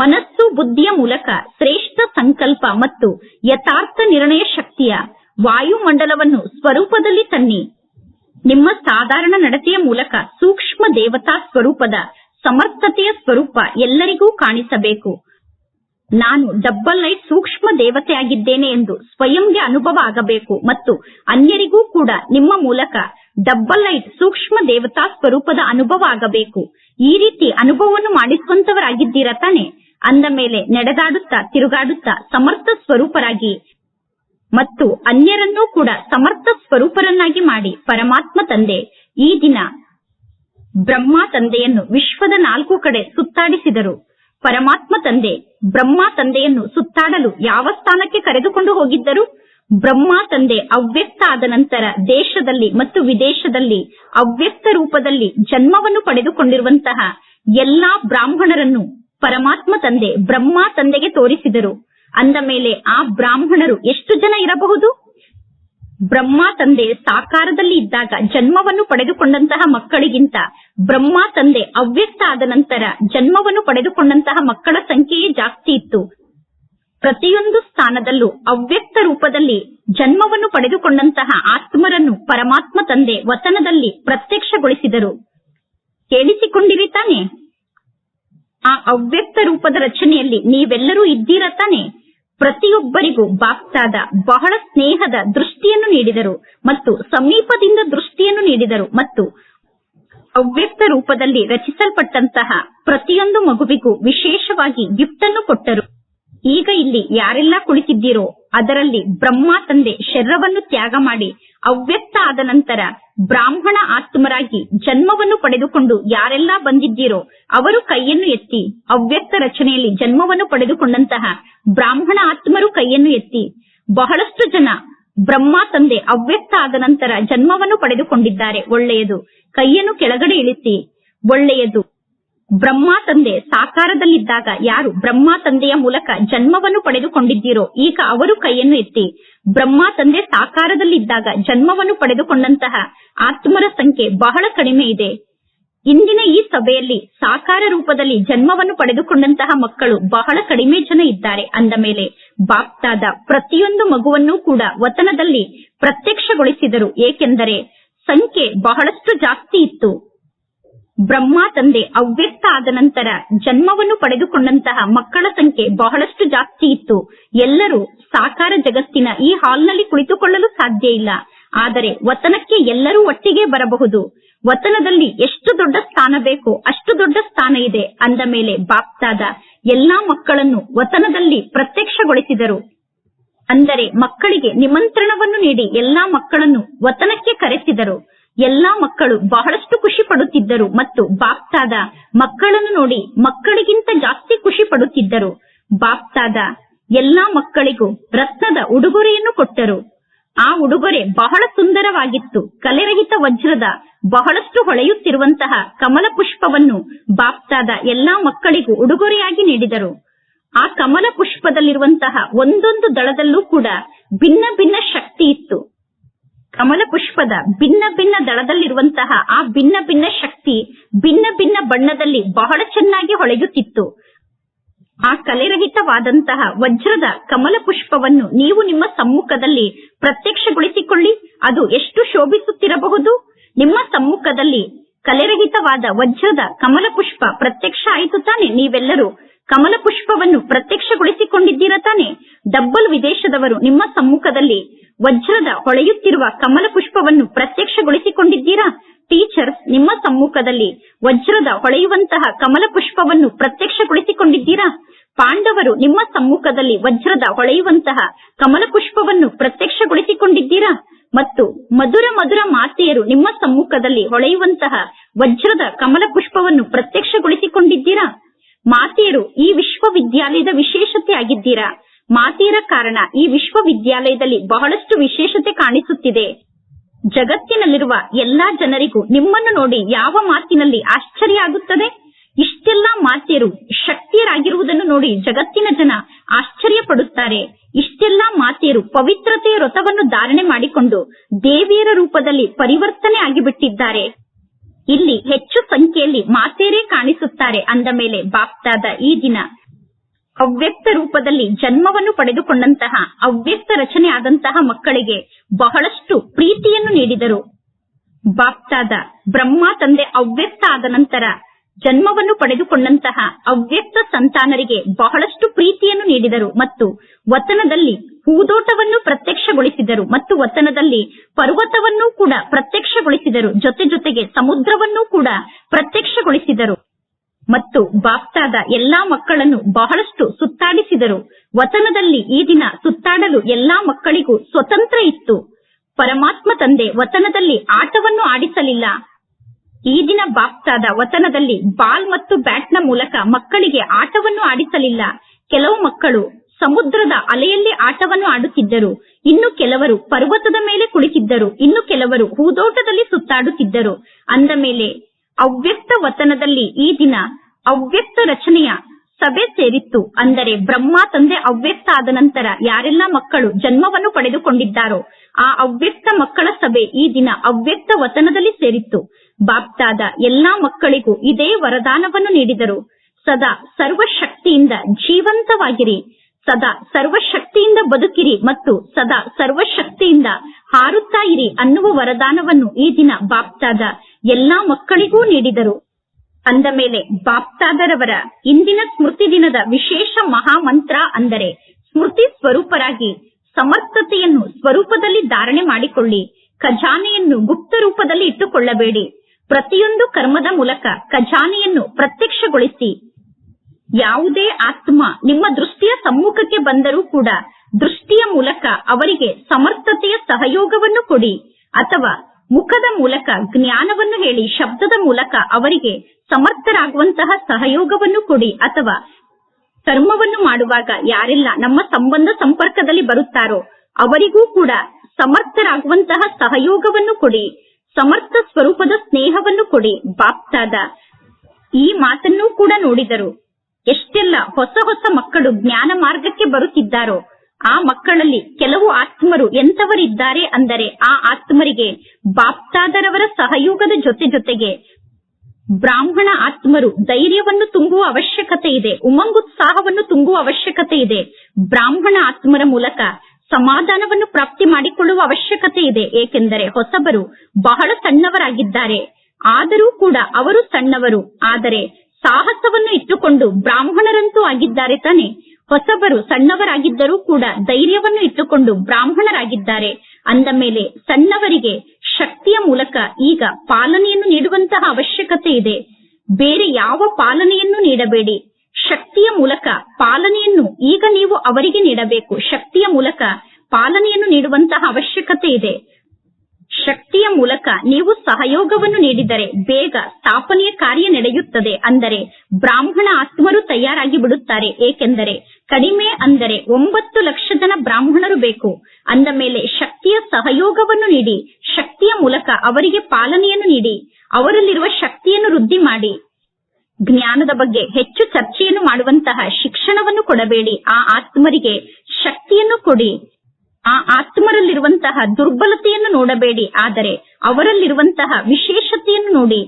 ಮನಸ್ಸು ಬುದ್ಧಿಯ ಮೂಲಕ ಶ್ರೇಷ್ಠ ಸಂಕಲ್ಪ ಮತ್ತು ಯಥಾರ್ಥ ನಿರ್ಣಯ ಶಕ್ತಿಯ ವಾಯುಮಂಡಲವನ್ನು ಸ್ವರೂಪದಲ್ಲಿ ತನ್ನಿ. ನಿಮ್ಮ ಸಾಧಾರಣ ನಡತೆಯ ಮೂಲಕ ಸೂಕ್ಷ್ಮ ದೇವತಾ ಸ್ವರೂಪದ ಸಮರ್ಥತೆಯ ಸ್ವರೂಪ ಎಲ್ಲರಿಗೂ ಕಾಣಿಸಬೇಕು. ನಾನು ಡಬ್ಬಲ್ ಲೈಟ್ ಸೂಕ್ಷ್ಮ ದೇವತೆಯಾಗಿದ್ದೇನೆ ಎಂದು ಸ್ವಯಂಗೆ ಅನುಭವ ಆಗಬೇಕು ಮತ್ತು ಅನ್ಯರಿಗೂ ಕೂಡ ನಿಮ್ಮ ಮೂಲಕ ಡಬ್ಬಲ್ ಲೈಟ್ ಸೂಕ್ಷ್ಮ ದೇವತಾ ಸ್ವರೂಪದ ಅನುಭವ ಆಗಬೇಕು. ಈ ರೀತಿ ಅನುಭವವನ್ನು ಮಾಡಿಸುವಂತವರಾಗಿದ್ದೀರಾ ತಾನೆ? ಅಂದ ಮೇಲೆ ನಡೆದಾಡುತ್ತಾ ತಿರುಗಾಡುತ್ತಾ ಸಮರ್ಥ ಸ್ವರೂಪರಾಗಿ ಮತ್ತು ಅನ್ಯರನ್ನೂ ಕೂಡ ಸಮರ್ಥ ಸ್ವರೂಪರನ್ನಾಗಿ ಮಾಡಿ ಪರಮಾತ್ಮ ತಂದೆ, ಈ ದಿನ ಬ್ರಹ್ಮ ತಂದೆಯನ್ನು ವಿಶ್ವದ ನಾಲ್ಕು ಕಡೆ ಸುತ್ತಾಡಿಸಿದರು. ಪರಮಾತ್ಮ ತಂದೆ, ಬ್ರಹ್ಮ ತಂದೆಯನ್ನು ಸುತ್ತಾಡಲು ಯಾವ ಸ್ಥಾನಕ್ಕೆ ಕರೆದುಕೊಂಡು ಹೋಗಿದ್ದರು? ಬ್ರಹ್ಮ ತಂದೆ ಅವ್ಯಕ್ತ ಆದ ನಂತರ ದೇಶದಲ್ಲಿ ಮತ್ತು ವಿದೇಶದಲ್ಲಿ ಅವ್ಯಕ್ತ ರೂಪದಲ್ಲಿ ಜನ್ಮವನ್ನು ಪಡೆದುಕೊಂಡಿರುವಂತಹ ಎಲ್ಲಾ ಬ್ರಾಹ್ಮಣರನ್ನು ಪರಮಾತ್ಮ ತಂದೆ, ಬ್ರಹ್ಮ ತಂದೆಗೆ ತೋರಿಸಿದರು. ಅಂದ ಮೇಲೆ ಆ ಬ್ರಾಹ್ಮಣರು ಎಷ್ಟು ಜನ ಇರಬಹುದು? ಬ್ರಹ್ಮ ತಂದೆ ಸಾಕಾರದಲ್ಲಿ ಇದ್ದಾಗ ಜನ್ಮವನ್ನು ಪಡೆದುಕೊಂಡಂತಹ ಮಕ್ಕಳಿಗಿಂತ ಬ್ರಹ್ಮ ತಂದೆ ಅವ್ಯಕ್ತ ಆದ ನಂತರ ಜನ್ಮವನ್ನು ಪಡೆದುಕೊಂಡಂತಹ ಮಕ್ಕಳ ಸಂಖ್ಯೆಯೇ ಜಾಸ್ತಿ ಇತ್ತು. ಪ್ರತಿಯೊಂದು ಸ್ಥಾನದಲ್ಲೂ ಅವ್ಯಕ್ತ ರೂಪದಲ್ಲಿ ಜನ್ಮವನ್ನು ಪಡೆದುಕೊಂಡಂತಹ ಆತ್ಮರನ್ನು ಪರಮಾತ್ಮ ತಂದೆ ವತನದಲ್ಲಿ ಪ್ರತ್ಯಕ್ಷಗೊಳಿಸಿದರು. ಕೇಳಿಸಿಕೊಂಡಿರಿ ತಾನೆ? ಆ ಅವ್ಯಕ್ತ ರೂಪದ ರಚನೆಯಲ್ಲಿ ನೀವೆಲ್ಲರೂ ಇದ್ದೀರ ತಾನೆ? ಪ್ರತಿಯೊಬ್ಬರಿಗೂ ಬಾಪ್ತಾದ ಬಹಳ ಸ್ನೇಹದ ದೃಷ್ಟಿಯನ್ನು ನೀಡಿದರು ಮತ್ತು ಸಮೀಪದಿಂದ ದೃಷ್ಟಿಯನ್ನು ನೀಡಿದರು ಮತ್ತು ಅವ್ಯಕ್ತ ರೂಪದಲ್ಲಿ ರಚಿಸಲ್ಪಟ್ಟಂತಹ ಪ್ರತಿಯೊಂದು ಮಗುವಿಗೂ ವಿಶೇಷವಾಗಿ ಗಿಫ್ಟ್ ಅನ್ನು ಕೊಟ್ಟರು. ಈಗ ಇಲ್ಲಿ ಯಾರೆಲ್ಲ ಕುಳಿತಿದ್ದೀರೋ ಅದರಲ್ಲಿ ಬ್ರಹ್ಮ ತಂದೆ ಶರೀರವನ್ನು ತ್ಯಾಗ ಮಾಡಿ ಅವ್ಯಕ್ತ ಆದ ನಂತರ ಬ್ರಾಹ್ಮಣ ಆತ್ಮರಾಗಿ ಜನ್ಮವನ್ನು ಪಡೆದುಕೊಂಡು ಯಾರೆಲ್ಲ ಬಂದಿದ್ದೀರೋ ಅವರು ಕೈಯನ್ನು ಎತ್ತಿ ಅವ್ಯಕ್ತ ರಚನೆಯಲ್ಲಿ ಜನ್ಮವನ್ನು ಪಡೆದುಕೊಂಡಂತಹ ಬ್ರಾಹ್ಮಣ ಆತ್ಮರು ಕೈಯನ್ನು ಎತ್ತಿ ಬಹಳಷ್ಟು ಜನ ಬ್ರಹ್ಮ ತಂದೆ ಅವ್ಯಕ್ತ ಆದ ನಂತರ ಜನ್ಮವನ್ನು ಪಡೆದುಕೊಂಡಿದ್ದಾರೆ. ಒಳ್ಳೆಯದು. ಕೈಯನ್ನು ಕೆಳಗಡೆ ಇಳಿಸಿ. ಒಳ್ಳೆಯದು. ಬ್ರಹ್ಮ ತಂದೆ ಸಾಕಾರದಲ್ಲಿದ್ದಾಗ ಯಾರು ಬ್ರಹ್ಮ ತಂದೆಯ ಮೂಲಕ ಜನ್ಮವನ್ನು ಪಡೆದುಕೊಂಡಿದ್ದೀರೋ, ಈಗ ಅವರು ಕೈಯನ್ನು ಎತ್ತಿ. ಬ್ರಹ್ಮ ತಂದೆ ಸಾಕಾರದಲ್ಲಿದ್ದಾಗ ಜನ್ಮವನ್ನು ಪಡೆದುಕೊಂಡಂತಹ ಆತ್ಮರ ಸಂಖ್ಯೆ ಬಹಳ ಕಡಿಮೆ ಇದೆ. ಇಂದಿನ ಈ ಸಭೆಯಲ್ಲಿ ಸಾಕಾರ ರೂಪದಲ್ಲಿ ಜನ್ಮವನ್ನು ಪಡೆದುಕೊಂಡಂತಹ ಮಕ್ಕಳು ಬಹಳ ಕಡಿಮೆ ಜನ ಇದ್ದಾರೆ. ಅಂದ ಮೇಲೆ ಬಾಪ್ತಾದ ಪ್ರತಿಯೊಂದು ಮಗುವನ್ನೂ ಕೂಡ ವತನದಲ್ಲಿ ಪ್ರತ್ಯಕ್ಷಗೊಳಿಸಿದರು. ಏಕೆಂದರೆ ಸಂಖ್ಯೆ ಬಹಳಷ್ಟು ಜಾಸ್ತಿ ಇತ್ತು. ಬ್ರಹ್ಮ ತಂದೆ ಅವ್ಯಕ್ತ ಆದ ನಂತರ ಜನ್ಮವನ್ನು ಪಡೆದುಕೊಂಡಂತಹ ಮಕ್ಕಳ ಸಂಖ್ಯೆ ಬಹಳಷ್ಟು ಜಾಸ್ತಿ ಇತ್ತು. ಎಲ್ಲರೂ ಸಾಕಾರ ಜಗತ್ತಿನ ಈ ಹಾಲ್ನಲ್ಲಿ ಕುಳಿತುಕೊಳ್ಳಲು ಸಾಧ್ಯ ಇಲ್ಲ. ಆದರೆ ವತನಕ್ಕೆ ಎಲ್ಲರೂ ಒಟ್ಟಿಗೆ ಬರಬಹುದು. ವತನದಲ್ಲಿ ಎಷ್ಟು ದೊಡ್ಡ ಸ್ಥಾನ ಬೇಕೋ ಅಷ್ಟು ದೊಡ್ಡ ಸ್ಥಾನ ಇದೆ ಅಂದ ಮೇಲೆ ಬಾಪ್ತಾದ ಎಲ್ಲಾ ಮಕ್ಕಳನ್ನು ವತನದಲ್ಲಿ ಪ್ರತ್ಯಕ್ಷಗೊಳಿಸಿದರು. ಅಂದರೆ ಮಕ್ಕಳಿಗೆ ನಿಮಂತ್ರಣವನ್ನು ನೀಡಿ ಎಲ್ಲಾ ಮಕ್ಕಳನ್ನು ವತನಕ್ಕೆ ಕರೆಸಿದರು. ಎಲ್ಲಾ ಮಕ್ಕಳು ಬಹಳಷ್ಟು ಖುಷಿ ಪಡುತ್ತಿದ್ದರು ಮತ್ತು ಬಾಪ್ತಾದ ಮಕ್ಕಳನ್ನು ನೋಡಿ ಮಕ್ಕಳಿಗಿಂತ ಜಾಸ್ತಿ ಖುಷಿ ಪಡುತ್ತಿದ್ದರು. ಬಾಪ್ತಾದ ಎಲ್ಲಾ ಮಕ್ಕಳಿಗೂ ರತ್ನದ ಉಡುಗೊರೆಯನ್ನು ಕೊಟ್ಟರು. ಆ ಉಡುಗೊರೆ ಬಹಳ ಸುಂದರವಾಗಿತ್ತು. ಕಲೆರಹಿತ ವಜ್ರದ ಬಹಳಷ್ಟು ಹೊಳೆಯುತ್ತಿರುವಂತಹ ಕಮಲ ಪುಷ್ಪವನ್ನು ಬಾಪ್ತಾದ ಎಲ್ಲಾ ಮಕ್ಕಳಿಗೂ ಉಡುಗೊರೆಯಾಗಿ ನೀಡಿದರು. ಆ ಕಮಲ ಪುಷ್ಪದಲ್ಲಿರುವಂತಹ ಒಂದೊಂದು ದಳದಲ್ಲೂ ಕೂಡ ಭಿನ್ನ ಭಿನ್ನ ಶಕ್ತಿ ಇತ್ತು. ಕಮಲ ಪುಷ್ಪದ ಭಿನ್ನ ಭಿನ್ನ ದಳದಲ್ಲಿರುವಂತಹ ಆ ಭಿನ್ನ ಭಿನ್ನ ಶಕ್ತಿ, ಭಿನ್ನ ಭಿನ್ನ ಬಣ್ಣದಲ್ಲಿ ಬಹಳ ಚೆನ್ನಾಗಿ ಹೊಳೆಯುತ್ತಿತ್ತು. ಆ ಕಲೆರಹಿತವಾದಂತಹ ವಜ್ರದ ಕಮಲ ಪುಷ್ಪವನ್ನು ನೀವು ನಿಮ್ಮ ಸಮ್ಮುಖದಲ್ಲಿ ಪ್ರತ್ಯಕ್ಷಗೊಳಿಸಿಕೊಳ್ಳಿ, ಅದು ಎಷ್ಟು ಶೋಭಿಸುತ್ತಿರಬಹುದು? ನಿಮ್ಮ ಸಮ್ಮುಖದಲ್ಲಿ ಕಲೆರಹಿತವಾದ ವಜ್ರದ ಕಮಲ ಪುಷ್ಪ ಪ್ರತ್ಯಕ್ಷ ಆಯಿತು ತಾನೆ ನೀವೆಲ್ಲರೂ. ಕಮಲ ಪುಷ್ಪವನ್ನು ಪ್ರತ್ಯಕ್ಷಗೊಳಿಸಿಕೊಂಡಿದ್ದೀರ ತಾನೆ? ಡಬ್ಬಲ್ ವಿದೇಶದವರು ನಿಮ್ಮ ಸಮ್ಮುಖದಲ್ಲಿ ವಜ್ರದ ಹೊಳೆಯುತ್ತಿರುವ ಕಮಲ ಪುಷ್ಪವನ್ನು ಪ್ರತ್ಯಕ್ಷಗೊಳಿಸಿಕೊಂಡಿದ್ದೀರಾ? ಟೀಚರ್ಸ್, ನಿಮ್ಮ ಸಮ್ಮುಖದಲ್ಲಿ ವಜ್ರದ ಹೊಳೆಯುವಂತಹ ಕಮಲ ಪುಷ್ಪವನ್ನು ಪ್ರತ್ಯಕ್ಷಗೊಳಿಸಿಕೊಂಡಿದ್ದೀರಾ? ಪಾಂಡವರು, ನಿಮ್ಮ ಸಮ್ಮುಖದಲ್ಲಿ ವಜ್ರದ ಹೊಳೆಯುವಂತಹ ಕಮಲ ಪುಷ್ಪವನ್ನು ಪ್ರತ್ಯಕ್ಷಗೊಳಿಸಿಕೊಂಡಿದ್ದೀರಾ? ಮತ್ತು ಮಧುರ ಮಧುರ ಮಾತೆಯರು ನಿಮ್ಮ ಸಮ್ಮುಖದಲ್ಲಿ ಹೊಳೆಯುವಂತಹ ವಜ್ರದ ಕಮಲ ಪುಷ್ಪವನ್ನು ಪ್ರತ್ಯಕ್ಷಗೊಳಿಸಿಕೊಂಡಿದ್ದೀರಾ? ಮಾತೆಯರು ಈ ವಿಶ್ವವಿದ್ಯಾಲಯದ ವಿಶೇಷತೆ ಆಗಿದ್ದೀರಾ ಮಾತೆಯರ ಕಾರಣ ಈ ವಿಶ್ವವಿದ್ಯಾಲಯದಲ್ಲಿ ಬಹಳಷ್ಟು ವಿಶೇಷತೆ ಕಾಣಿಸುತ್ತಿದೆ. ಜಗತ್ತಿನಲ್ಲಿರುವ ಎಲ್ಲಾ ಜನರಿಗೂ ನಿಮ್ಮನ್ನು ನೋಡಿ ಯಾವ ಮಾತಿನಲ್ಲಿ ಆಶ್ಚರ್ಯ ಆಗುತ್ತದೆ? ಇಷ್ಟೆಲ್ಲಾ ಮಾತೆಯರು ಶಕ್ತಿಯರಾಗಿರುವುದನ್ನು ನೋಡಿ ಜಗತ್ತಿನ ಜನ ಆಶ್ಚರ್ಯ ಪಡುತ್ತಾರೆ ಇಷ್ಟೆಲ್ಲಾ ಮಾತೆಯರು ಪವಿತ್ರತೆಯ ವ್ರತವನ್ನು ಧಾರಣೆ ಮಾಡಿಕೊಂಡು ದೇವಿಯರ ರೂಪದಲ್ಲಿ ಪರಿವರ್ತನೆ ಆಗಿಬಿಟ್ಟಿದ್ದಾರೆ. ಇಲ್ಲಿ ಹೆಚ್ಚು ಸಂಖ್ಯೆಯಲ್ಲಿ ಮಾತೆಯರೇ ಕಾಣಿಸುತ್ತಾರೆ ಅಂದ ಮೇಲೆ ಬಾಪ್ತಾದ ಈ ದಿನ. ಅವ್ಯಕ್ತ ರೂಪದಲ್ಲಿ ಜನ್ಮವನ್ನು ಪಡೆದುಕೊಂಡಂತಹ ಅವ್ಯಕ್ತ ರಚನೆ ಆದಂತಹ ಮಕ್ಕಳಿಗೆ ಬಹಳಷ್ಟು ಪ್ರೀತಿಯನ್ನು ನೀಡಿದರು. ಬಾಪ್ತಾದ ಬ್ರಹ್ಮ ತಂದೆ ಅವ್ಯಕ್ತ ಆದ ನಂತರ ಜನ್ಮವನ್ನು ಪಡೆದುಕೊಂಡಂತಹ ಅವ್ಯಕ್ತ ಸಂತಾನರಿಗೆ ಬಹಳಷ್ಟು ಪ್ರೀತಿಯನ್ನು ನೀಡಿದರು ಮತ್ತು ವತನದಲ್ಲಿ ಹೂದೋಟವನ್ನು ಪ್ರತ್ಯಕ್ಷಗೊಳಿಸಿದರು ಮತ್ತು ವತನದಲ್ಲಿ ಪರ್ವತವನ್ನೂ ಕೂಡ ಪ್ರತ್ಯಕ್ಷಗೊಳಿಸಿದರು. ಜೊತೆ ಜೊತೆಗೆ ಸಮುದ್ರವನ್ನೂ ಕೂಡ ಪ್ರತ್ಯಕ್ಷಗೊಳಿಸಿದರು. ಮತ್ತು ಬಾಪ್ತಾದ ಎಲ್ಲಾ ಮಕ್ಕಳನ್ನು ಬಹಳಷ್ಟು ಸುತ್ತಾಡಿಸಿದರು. ವತನದಲ್ಲಿ ಈ ದಿನ ಸುತ್ತಾಡಲು ಎಲ್ಲಾ ಮಕ್ಕಳಿಗೂ ಸ್ವತಂತ್ರ ಇತ್ತು. ಪರಮಾತ್ಮ ತಂದೆ ವತನದಲ್ಲಿ ಆಟವನ್ನು ಆಡಿಸಲಿಲ್ಲ. ಈ ದಿನ ಬಾಪ್ತಾದ ವತನದಲ್ಲಿ ಬಾಲ್ ಮತ್ತು ಬ್ಯಾಟ್ನ ಮೂಲಕ ಮಕ್ಕಳಿಗೆ ಆಟವನ್ನು ಆಡಿಸಲಿಲ್ಲ. ಕೆಲವು ಮಕ್ಕಳು ಸಮುದ್ರದ ಅಲೆಯಲ್ಲಿ ಆಟವನ್ನು ಆಡುತ್ತಿದ್ದರು. ಇನ್ನು ಕೆಲವರು ಪರ್ವತದ ಮೇಲೆ ಕುಳಿತಿದ್ದರು. ಇನ್ನು ಕೆಲವರು ಹೂದೋಟದಲ್ಲಿ ಸುತ್ತಾಡುತ್ತಿದ್ದರು. ಅಂದ ಮೇಲೆ ಅವ್ಯಕ್ತ ವತನದಲ್ಲಿ ಈ ದಿನ ಅವ್ಯಕ್ತ ರಚನೆಯ ಸಭೆ ಸೇರಿತ್ತು. ಅಂದರೆ ಬ್ರಹ್ಮ ತಂದೆ ಅವ್ಯಕ್ತ ಆದ ನಂತರ ಯಾರೆಲ್ಲ ಮಕ್ಕಳು ಜನ್ಮವನ್ನು ಪಡೆದುಕೊಂಡಿದ್ದಾರೋ ಆ ಅವ್ಯಕ್ತ ಮಕ್ಕಳ ಸಭೆ ಈ ದಿನ ಅವ್ಯಕ್ತ ವತನದಲ್ಲಿ ಸೇರಿತ್ತು. ಬಾಪ್ತಾದ ಎಲ್ಲಾ ಮಕ್ಕಳಿಗೂ ಇದೇ ವರದಾನವನ್ನು ನೀಡಿದರು. ಸದಾ ಸರ್ವಶಕ್ತಿಯಿಂದ ಜೀವಂತವಾಗಿರಿ. ಸದಾ ಸರ್ವಶಕ್ತಿಯಿಂದ ಬದುಕಿರಿ ಮತ್ತು ಸದಾ ಸರ್ವಶಕ್ತಿಯಿಂದ ಹಾರುತ್ತಾ ಇರಿ ಅನ್ನುವ ವರದಾನವನ್ನು ಈ ದಿನ ಬಾಪ್ತಾದ ಎಲ್ಲಾ ಮಕ್ಕಳಿಗೂ ನೀಡಿದರು. ಅಂದ ಮೇಲೆ ಬಾಪ್ತಾದರವರ ಇಂದಿನ ಸ್ಮೃತಿ ದಿನದ ವಿಶೇಷ ಮಹಾಮಂತ್ರ ಅಂದರೆ ಸ್ಮೃತಿ ಸ್ವರೂಪರಾಗಿ ಸಮರ್ಥತೆಯನ್ನು ಸ್ವರೂಪದಲ್ಲಿ ಧಾರಣೆ ಮಾಡಿಕೊಳ್ಳಿ. ಖಜಾನೆಯನ್ನು ಗುಪ್ತ ರೂಪದಲ್ಲಿ ಇಟ್ಟುಕೊಳ್ಳಬೇಡಿ. ಪ್ರತಿಯೊಂದು ಕರ್ಮದ ಮೂಲಕ ಖಜಾನೆಯನ್ನು ಪ್ರತ್ಯಕ್ಷಗೊಳಿಸಿ. ಯಾವುದೇ ಆತ್ಮ ನಿಮ್ಮ ದೃಷ್ಟಿಯ ಸಮ್ಮುಖಕ್ಕೆ ಬಂದರೂ ಕೂಡ ದೃಷ್ಟಿಯ ಮೂಲಕ ಅವರಿಗೆ ಸಮರ್ಥತೆಯ ಸಹಯೋಗವನ್ನು ಕೊಡಿ ಅಥವಾ ಮುಖದ ಮೂಲಕ ಜ್ಞಾನವನ್ನು ಹೇಳಿ ಶಬ್ದದ ಮೂಲಕ ಅವರಿಗೆ ಸಮರ್ಥರಾಗುವಂತಹ ಸಹಯೋಗವನ್ನು ಕೊಡಿ ಅಥವಾ ಕರ್ಮವನ್ನು ಮಾಡುವಾಗ ಯಾರೆಲ್ಲ ನಮ್ಮ ಸಂಬಂಧ ಸಂಪರ್ಕದಲ್ಲಿ ಬರುತ್ತಾರೋ ಅವರಿಗೂ ಕೂಡ ಸಮರ್ಥರಾಗುವಂತಹ ಸಹಯೋಗವನ್ನು ಕೊಡಿ. ಸಮರ್ಥ ಸ್ವರೂಪದ ಸ್ನೇಹವನ್ನು ಕೊಡಿ. ಬಾಪ್ತಾದ. ಈ ಮಾತನ್ನೂ ಕೂಡ ನೋಡಿದರು. ಎಷ್ಟೆಲ್ಲ ಹೊಸ ಹೊಸ ಮಕ್ಕಳು ಜ್ಞಾನ ಮಾರ್ಗಕ್ಕೆ ಬರುತ್ತಿದ್ದಾರೋ. ಆ ಮಕ್ಕಳಲ್ಲಿ ಕೆಲವು ಆತ್ಮರು ಎಂತವರಿದ್ದಾರೆ ಅಂದರೆ ಆ ಆತ್ಮರಿಗೆ ಬಾಪ್ತಾದರವರ ಸಹಯೋಗದ ಜೊತೆ ಜೊತೆಗೆ ಬ್ರಾಹ್ಮಣ ಆತ್ಮರು ಧೈರ್ಯವನ್ನು ತುಂಬುವ ಅವಶ್ಯಕತೆ ಇದೆ ಉಮಂಗುತ್ಸಾಹವನ್ನು ತುಂಬುವ ಅವಶ್ಯಕತೆ ಇದೆ. ಬ್ರಾಹ್ಮಣ ಆತ್ಮರ ಮೂಲಕ ಸಮಾಧಾನವನ್ನು ಪ್ರಾಪ್ತಿ ಮಾಡಿಕೊಳ್ಳುವ ಅವಶ್ಯಕತೆ ಇದೆ. ಏಕೆಂದರೆ ಹೊಸಬರು ಬಹಳ ಸಣ್ಣವರಾಗಿದ್ದಾರೆ. ಆದರೂ ಕೂಡ ಅವರು ಸಣ್ಣವರು. ಆದರೆ ಸಾಹಸವನ್ನು ಇಟ್ಟುಕೊಂಡು ಬ್ರಾಹ್ಮಣರಂತೂ ಆಗಿದ್ದಾರೆ ತಾನೆ. ಹೊಸಬರು ಸಣ್ಣವರಾಗಿದ್ದರೂ ಕೂಡ ಧೈರ್ಯವನ್ನು ಇಟ್ಟುಕೊಂಡು ಬ್ರಾಹ್ಮಣರಾಗಿದ್ದಾರೆ. ಅಂದ ಮೇಲೆ ಸಣ್ಣವರಿಗೆ ಶಕ್ತಿಯ ಮೂಲಕ ಈಗ ಪಾಲನೆಯನ್ನು ನೀಡುವಂತಹ ಅವಶ್ಯಕತೆ ಇದೆ. ಬೇರೆ ಯಾವ ಪಾಲನೆಯನ್ನು ನೀಡಬೇಡಿ. ಶಕ್ತಿಯ ಮೂಲಕ ಪಾಲನೆಯನ್ನು ಈಗ ನೀವು ಅವರಿಗೆ ನೀಡಬೇಕು. ಶಕ್ತಿಯ ಮೂಲಕ ಪಾಲನೆಯನ್ನು ನೀಡುವಂತಹ ಅವಶ್ಯಕತೆ ಇದೆ. ಶಕ್ತಿಯ ಮೂಲಕ ನೀವು ಸಹಯೋಗವನ್ನು ನೀಡಿದರೆ ಬೇಗ ಸ್ಥಾಪನೆಯ ಕಾರ್ಯ ನಡೆಯುತ್ತದೆ ಅಂದರೆ ಬ್ರಾಹ್ಮಣ ಆತ್ಮರು ತಯಾರಾಗಿ ಬಿಡುತ್ತಾರೆ. ಏಕೆಂದರೆ ಕಡಿಮೆ ಅಂದರೆ ಒಂಬತ್ತು ಲಕ್ಷ ಜನ ಬ್ರಾಹ್ಮಣರು ಬೇಕು. ಅಂದ ಮೇಲೆ ಶಕ್ತಿಯ ಸಹಯೋಗವನ್ನು ನೀಡಿ, ಶಕ್ತಿಯ ಮೂಲಕ ಅವರಿಗೆ ಪಾಲನೆಯನ್ನು ನೀಡಿ, ಅವರಲ್ಲಿರುವ ಶಕ್ತಿಯನ್ನು ವೃದ್ಧಿ ಮಾಡಿ ಜ್ಞಾನದ ಬಗ್ಗೆ ಹೆಚ್ಚು ಚರ್ಚೆಯನ್ನು ಮಾಡುವಂತಹ ಶಿಕ್ಷಣವನ್ನು ಕೊಡಬೇಡಿ. ಆ ಆತ್ಮರಿಗೆ ಶಕ್ತಿಯನ್ನು ಕೊಡಿ. ಆ ಆತ್ಮರಲ್ಲಿರುವಂತಹ ದುರ್ಬಲತೆಯನ್ನು ನೋಡಬೇಡಿ. ಆದರೆ ಅವರಲ್ಲಿರುವಂತಹ ವಿಶೇಷತೆಯನ್ನು ನೋಡಿ.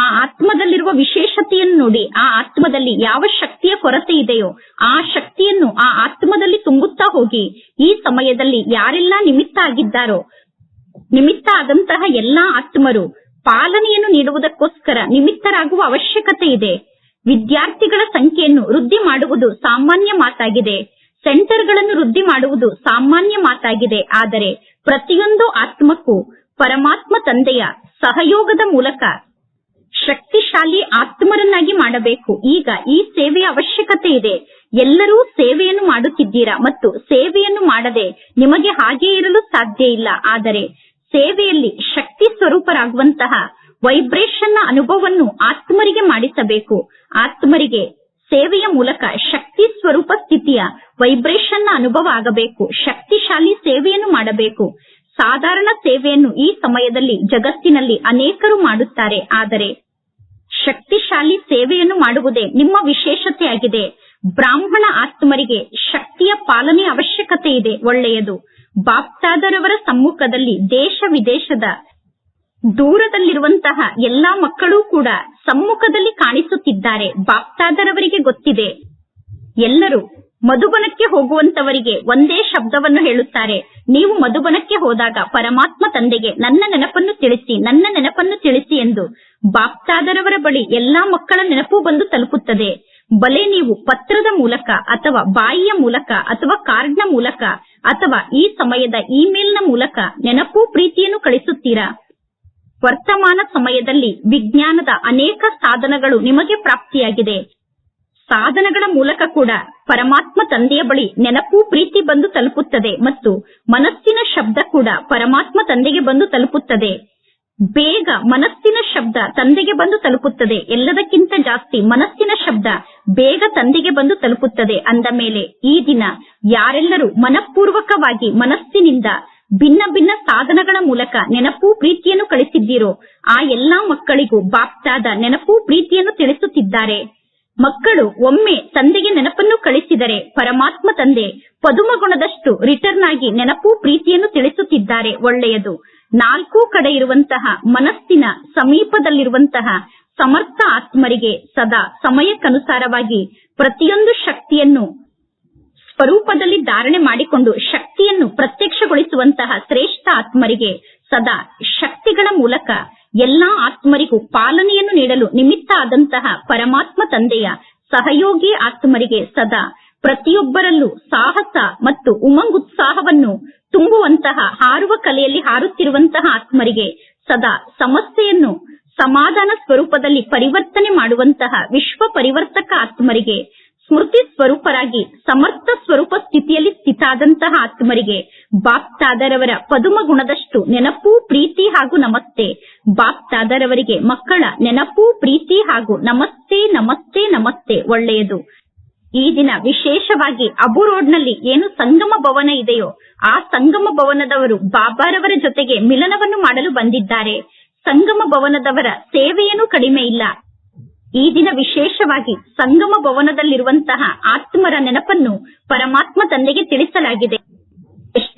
ಆ ಆತ್ಮದಲ್ಲಿರುವ ವಿಶೇಷತೆಯನ್ನು ನೋಡಿ. ಆ ಆತ್ಮದಲ್ಲಿ ಯಾವ ಶಕ್ತಿಯ ಕೊರತೆ ಇದೆಯೋ ಆ ಶಕ್ತಿಯನ್ನು ಆ ಆತ್ಮದಲ್ಲಿ ತುಂಬುತ್ತಾ ಹೋಗಿ. ಈ ಸಮಯದಲ್ಲಿ ಯಾರೆಲ್ಲ ನಿಮಿತ್ತ ಆಗಿದ್ದಾರೋ, ನಿಮಿತ್ತ ಆದಂತಹ ಎಲ್ಲಾ ಆತ್ಮರು ಪಾಲನೆಯನ್ನು ನೀಡುವುದಕ್ಕೋಸ್ಕರ ನಿಮಿತ್ತರಾಗುವ ಅವಶ್ಯಕತೆ ಇದೆ. ವಿದ್ಯಾರ್ಥಿಗಳ ಸಂಖ್ಯೆಯನ್ನು ವೃದ್ಧಿ ಮಾಡುವುದು ಸಾಮಾನ್ಯ ಮಾತಾಗಿದೆ. ಸೆಂಟರ್ಗಳನ್ನು ವೃದ್ಧಿ ಮಾಡುವುದು ಸಾಮಾನ್ಯ ಮಾತಾಗಿದೆ. ಆದರೆ ಪ್ರತಿಯೊಂದು ಆತ್ಮಕ್ಕೂ ಪರಮಾತ್ಮ ತಂದೆಯ ಸಹಯೋಗದ ಮೂಲಕ ಶಕ್ತಿಶಾಲಿ ಆತ್ಮರನ್ನಾಗಿ ಮಾಡಬೇಕು. ಈಗ ಈ ಸೇವೆಯ ಅವಶ್ಯಕತೆ ಇದೆ. ಎಲ್ಲರೂ ಸೇವೆಯನ್ನು ಮಾಡುತ್ತಿದ್ದೀರಾ? ಮತ್ತು ಸೇವೆಯನ್ನು ಮಾಡದೆ ನಿಮಗೆ ಹಾಗೆ ಇರಲು ಸಾಧ್ಯ ಇಲ್ಲ. ಆದರೆ ಸೇವೆಯಲ್ಲಿ ಶಕ್ತಿ ಸ್ವರೂಪರಾಗುವಂತಹ ವೈಬ್ರೇಷನ್ನ ಅನುಭವವನ್ನು ಆತ್ಮರಿಗೆ ಮಾಡಿಸಬೇಕು. ಆತ್ಮರಿಗೆ ಸೇವೆಯ ಮೂಲಕ ಶಕ್ತಿ ಸ್ವರೂಪ ಸ್ಥಿತಿಯ ವೈಬ್ರೇಷನ್ನ ಅನುಭವ ಆಗಬೇಕು. ಶಕ್ತಿಶಾಲಿ ಸೇವೆಯನ್ನು ಮಾಡಬೇಕು. ಸಾಧಾರಣ ಸೇವೆಯನ್ನು ಈ ಸಮಯದಲ್ಲಿ ಜಗತ್ತಿನಲ್ಲಿ ಅನೇಕರು ಮಾಡುತ್ತಾರೆ. ಆದರೆ ಶಕ್ತಿಶಾಲಿ ಸೇವೆಯನ್ನು ಮಾಡುವುದೇ ನಿಮ್ಮ ವಿಶೇಷತೆಯಾಗಿದೆ. ಬ್ರಾಹ್ಮಣ ಆತ್ಮರಿಗೆ ಶಕ್ತಿಯ ಪಾಲನೆ ಅವಶ್ಯಕತೆ ಇದೆ. ಒಳ್ಳೆಯದು. ಬಾಪ್ತಾದರವರ ಸಮ್ಮುಖದಲ್ಲಿ ದೇಶ ವಿದೇಶದ ದೂರದಲ್ಲಿರುವಂತಹ ಎಲ್ಲಾ ಮಕ್ಕಳು ಕೂಡ ಸಮ್ಮುಖದಲ್ಲಿ ಕಾಣಿಸುತ್ತಿದ್ದಾರೆ. ಬಾಪ್ತಾದರವರಿಗೆ ಗೊತ್ತಿದೆ. ಎಲ್ಲರೂ ಮಧುಬನಕ್ಕೆ ಹೋಗುವಂತವರಿಗೆ ಒಂದೇ ಶಬ್ದವನ್ನು ಹೇಳುತ್ತಾರೆ. ನೀವು ಮಧುಬನಕ್ಕೆ ಹೋದಾಗ ಪರಮಾತ್ಮ ತಂದೆಗೆ ನನ್ನ ನೆನಪನ್ನು ತಿಳಿಸಿ, ನನ್ನ ನೆನಪನ್ನು ತಿಳಿಸಿ ಎಂದು ಬಾಪ್ತಾದರವರ ಬಳಿ ಎಲ್ಲಾ ಮಕ್ಕಳ ನೆನಪು ಬಂದು ತಲುಪುತ್ತದೆ. ಬಲೆ ನೀವು ಪತ್ರದ ಮೂಲಕ ಅಥವಾ ಬಾಯಿಯ ಮೂಲಕ ಅಥವಾ ಕಾರ್ಡ್ನ ಮೂಲಕ ಅಥವಾ ಈ ಸಮಯದ ಇಮೇಲ್ನ ಮೂಲಕ ನೆನಪು, ಪ್ರೀತಿಯನ್ನು ಕಳಿಸುತ್ತೀರಾ? ವರ್ತಮಾನ ಸಮಯದಲ್ಲಿ ವಿಜ್ಞಾನದ ಅನೇಕ ಸಾಧನಗಳು ನಿಮಗೆ ಪ್ರಾಪ್ತಿಯಾಗಿದೆ. ಸಾಧನಗಳ ಮೂಲಕ ಕೂಡ ಪರಮಾತ್ಮ ತಂದೆಯ ಬಳಿ ನೆನಪು, ಪ್ರೀತಿ ಬಂದು ತಲುಪುತ್ತದೆ ಮತ್ತು ಮನಸ್ಸಿನ ಶಬ್ದ ಕೂಡ ಪರಮಾತ್ಮ ತಂದೆಗೆ ಬಂದು ತಲುಪುತ್ತದೆ. ಬೇಗ ಮನಸ್ಸಿನ ಶಬ್ದ ತಂದೆಗೆ ಬಂದು ತಲುಪುತ್ತದೆ. ಎಲ್ಲದಕ್ಕಿಂತ ಜಾಸ್ತಿ ಮನಸ್ಸಿನ ಶಬ್ದ ಬೇಗ ತಂದೆಗೆ ಬಂದು ತಲುಪುತ್ತದೆ ಅಂದ ಮೇಲೆ ಈ ದಿನ ಯಾರೆಲ್ಲರೂ ಮನಪೂರ್ವಕವಾಗಿ ಮನಸ್ಸಿನಿಂದ ಭಿನ್ನ ಭಿನ್ನ ಸಾಧನಗಳ ಮೂಲಕ ನೆನಪು ಪ್ರೀತಿಯನ್ನು ಕಳಿಸಿದ್ದೀರೋ, ಆ ಎಲ್ಲಾ ಮಕ್ಕಳಿಗೂ ಬಾಪ್ತಾದ ನೆನಪು ಪ್ರೀತಿಯನ್ನು ತಿಳಿಸುತ್ತಿದ್ದಾರೆ. ಮಕ್ಕಳು ಒಮ್ಮೆ ತಂದೆಗೆ ನೆನಪನ್ನು ಕಳಿಸಿದರೆ ಪರಮಾತ್ಮ ತಂದೆ ಪದುಮಗುಣದಷ್ಟು ರಿಟರ್ನ್ ಆಗಿ ನೆನಪು ಪ್ರೀತಿಯನ್ನು ತಿಳಿಸುತ್ತಿದ್ದಾರೆ. ಒಳ್ಳೆಯದು. ನಾಲ್ಕು ಕಡೆ ಇರುವಂತಹ ಮನಸ್ಸಿನ ಸಮೀಪದಲ್ಲಿರುವಂತಹ ಸಮರ್ಥ ಆತ್ಮರಿಗೆ ಸದಾ ಸಮಯಕ್ಕನುಸಾರವಾಗಿ ಪ್ರತಿಯೊಂದು ಶಕ್ತಿಯನ್ನು ಸ್ವರೂಪದಲ್ಲಿ ಧಾರಣೆ ಮಾಡಿಕೊಂಡು ಶಕ್ತಿಯನ್ನು ಪ್ರತ್ಯಕ್ಷಗೊಳಿಸುವಂತಹ ಶ್ರೇಷ್ಠ ಆತ್ಮರಿಗೆ ಸದಾ ಶಕ್ತಿಗಳ ಮೂಲಕ ಎಲ್ಲಾ ಆತ್ಮರಿಗೂ ಪಾಲನೆಯನ್ನು ನೀಡಲು ನಿಮಿತ್ತ ಆದಂತಹ ಪರಮಾತ್ಮ ತಂದೆಯ ಸಹಯೋಗಿ ಆತ್ಮರಿಗೆ ಸದಾ ಪ್ರತಿಯೊಬ್ಬರಲ್ಲೂ ಸಾಹಸ ಮತ್ತು ಉಮಂಗುತ್ಸಾಹವನ್ನು ತುಂಬುವಂತಹ, ಹಾರುವ ಕಲೆಯಲ್ಲಿ ಹಾರುತ್ತಿರುವಂತಹ ಆತ್ಮರಿಗೆ ಸದಾ ಸಮಸ್ಯೆಯನ್ನು ಸಮಾಧಾನ ಸ್ವರೂಪದಲ್ಲಿ ಪರಿವರ್ತನೆ ಮಾಡುವಂತಹ ವಿಶ್ವ ಪರಿವರ್ತಕ ಆತ್ಮರಿಗೆ, ಸ್ಮೃತಿ ಸ್ವರೂಪರಾಗಿ ಸಮರ್ಥ ಸ್ವರೂಪ ಸ್ಥಿತಿಯಲ್ಲಿ ಸ್ಥಿತಾದಂತಹ ಆತ್ಮರಿಗೆ, ಬಾಪ್ತಾದರವರ ಪದುಮ ಗುಣದಷ್ಟು ನೆನಪು, ಪ್ರೀತಿ ಹಾಗೂ ನಮಸ್ತೆ. ಬಾಪ್ತಾದರವರಿಗೆ ಮಕ್ಕಳ ನೆನಪು, ಪ್ರೀತಿ ಹಾಗೂ ನಮಸ್ತೆ ನಮಸ್ತೆ ನಮಸ್ತೆ ಒಳ್ಳೆಯದು. ಈ ದಿನ ವಿಶೇಷವಾಗಿ ಅಬು ರೋಡ್ನಲ್ಲಿ ಏನು ಸಂಗಮ ಭವನ ಇದೆಯೋ, ಆ ಸಂಗಮ ಭವನದವರು ಬಾಬಾರವರ ಜೊತೆಗೆ ಮಿಲನವನ್ನು ಮಾಡಲು ಬಂದಿದ್ದಾರೆ. ಸಂಗಮ ಭವನದವರ ಸೇವೆಯೇನು ಕಡಿಮೆ ಇಲ್ಲ. ಈ ದಿನ ವಿಶೇಷವಾಗಿ ಸಂಗಮ ಭವನದಲ್ಲಿರುವಂತಹ ಆತ್ಮರ ನೆನಪನ್ನು ಪರಮಾತ್ಮ ತಂದೆಗೆ ತಿಳಿಸಲಾಗಿದೆ.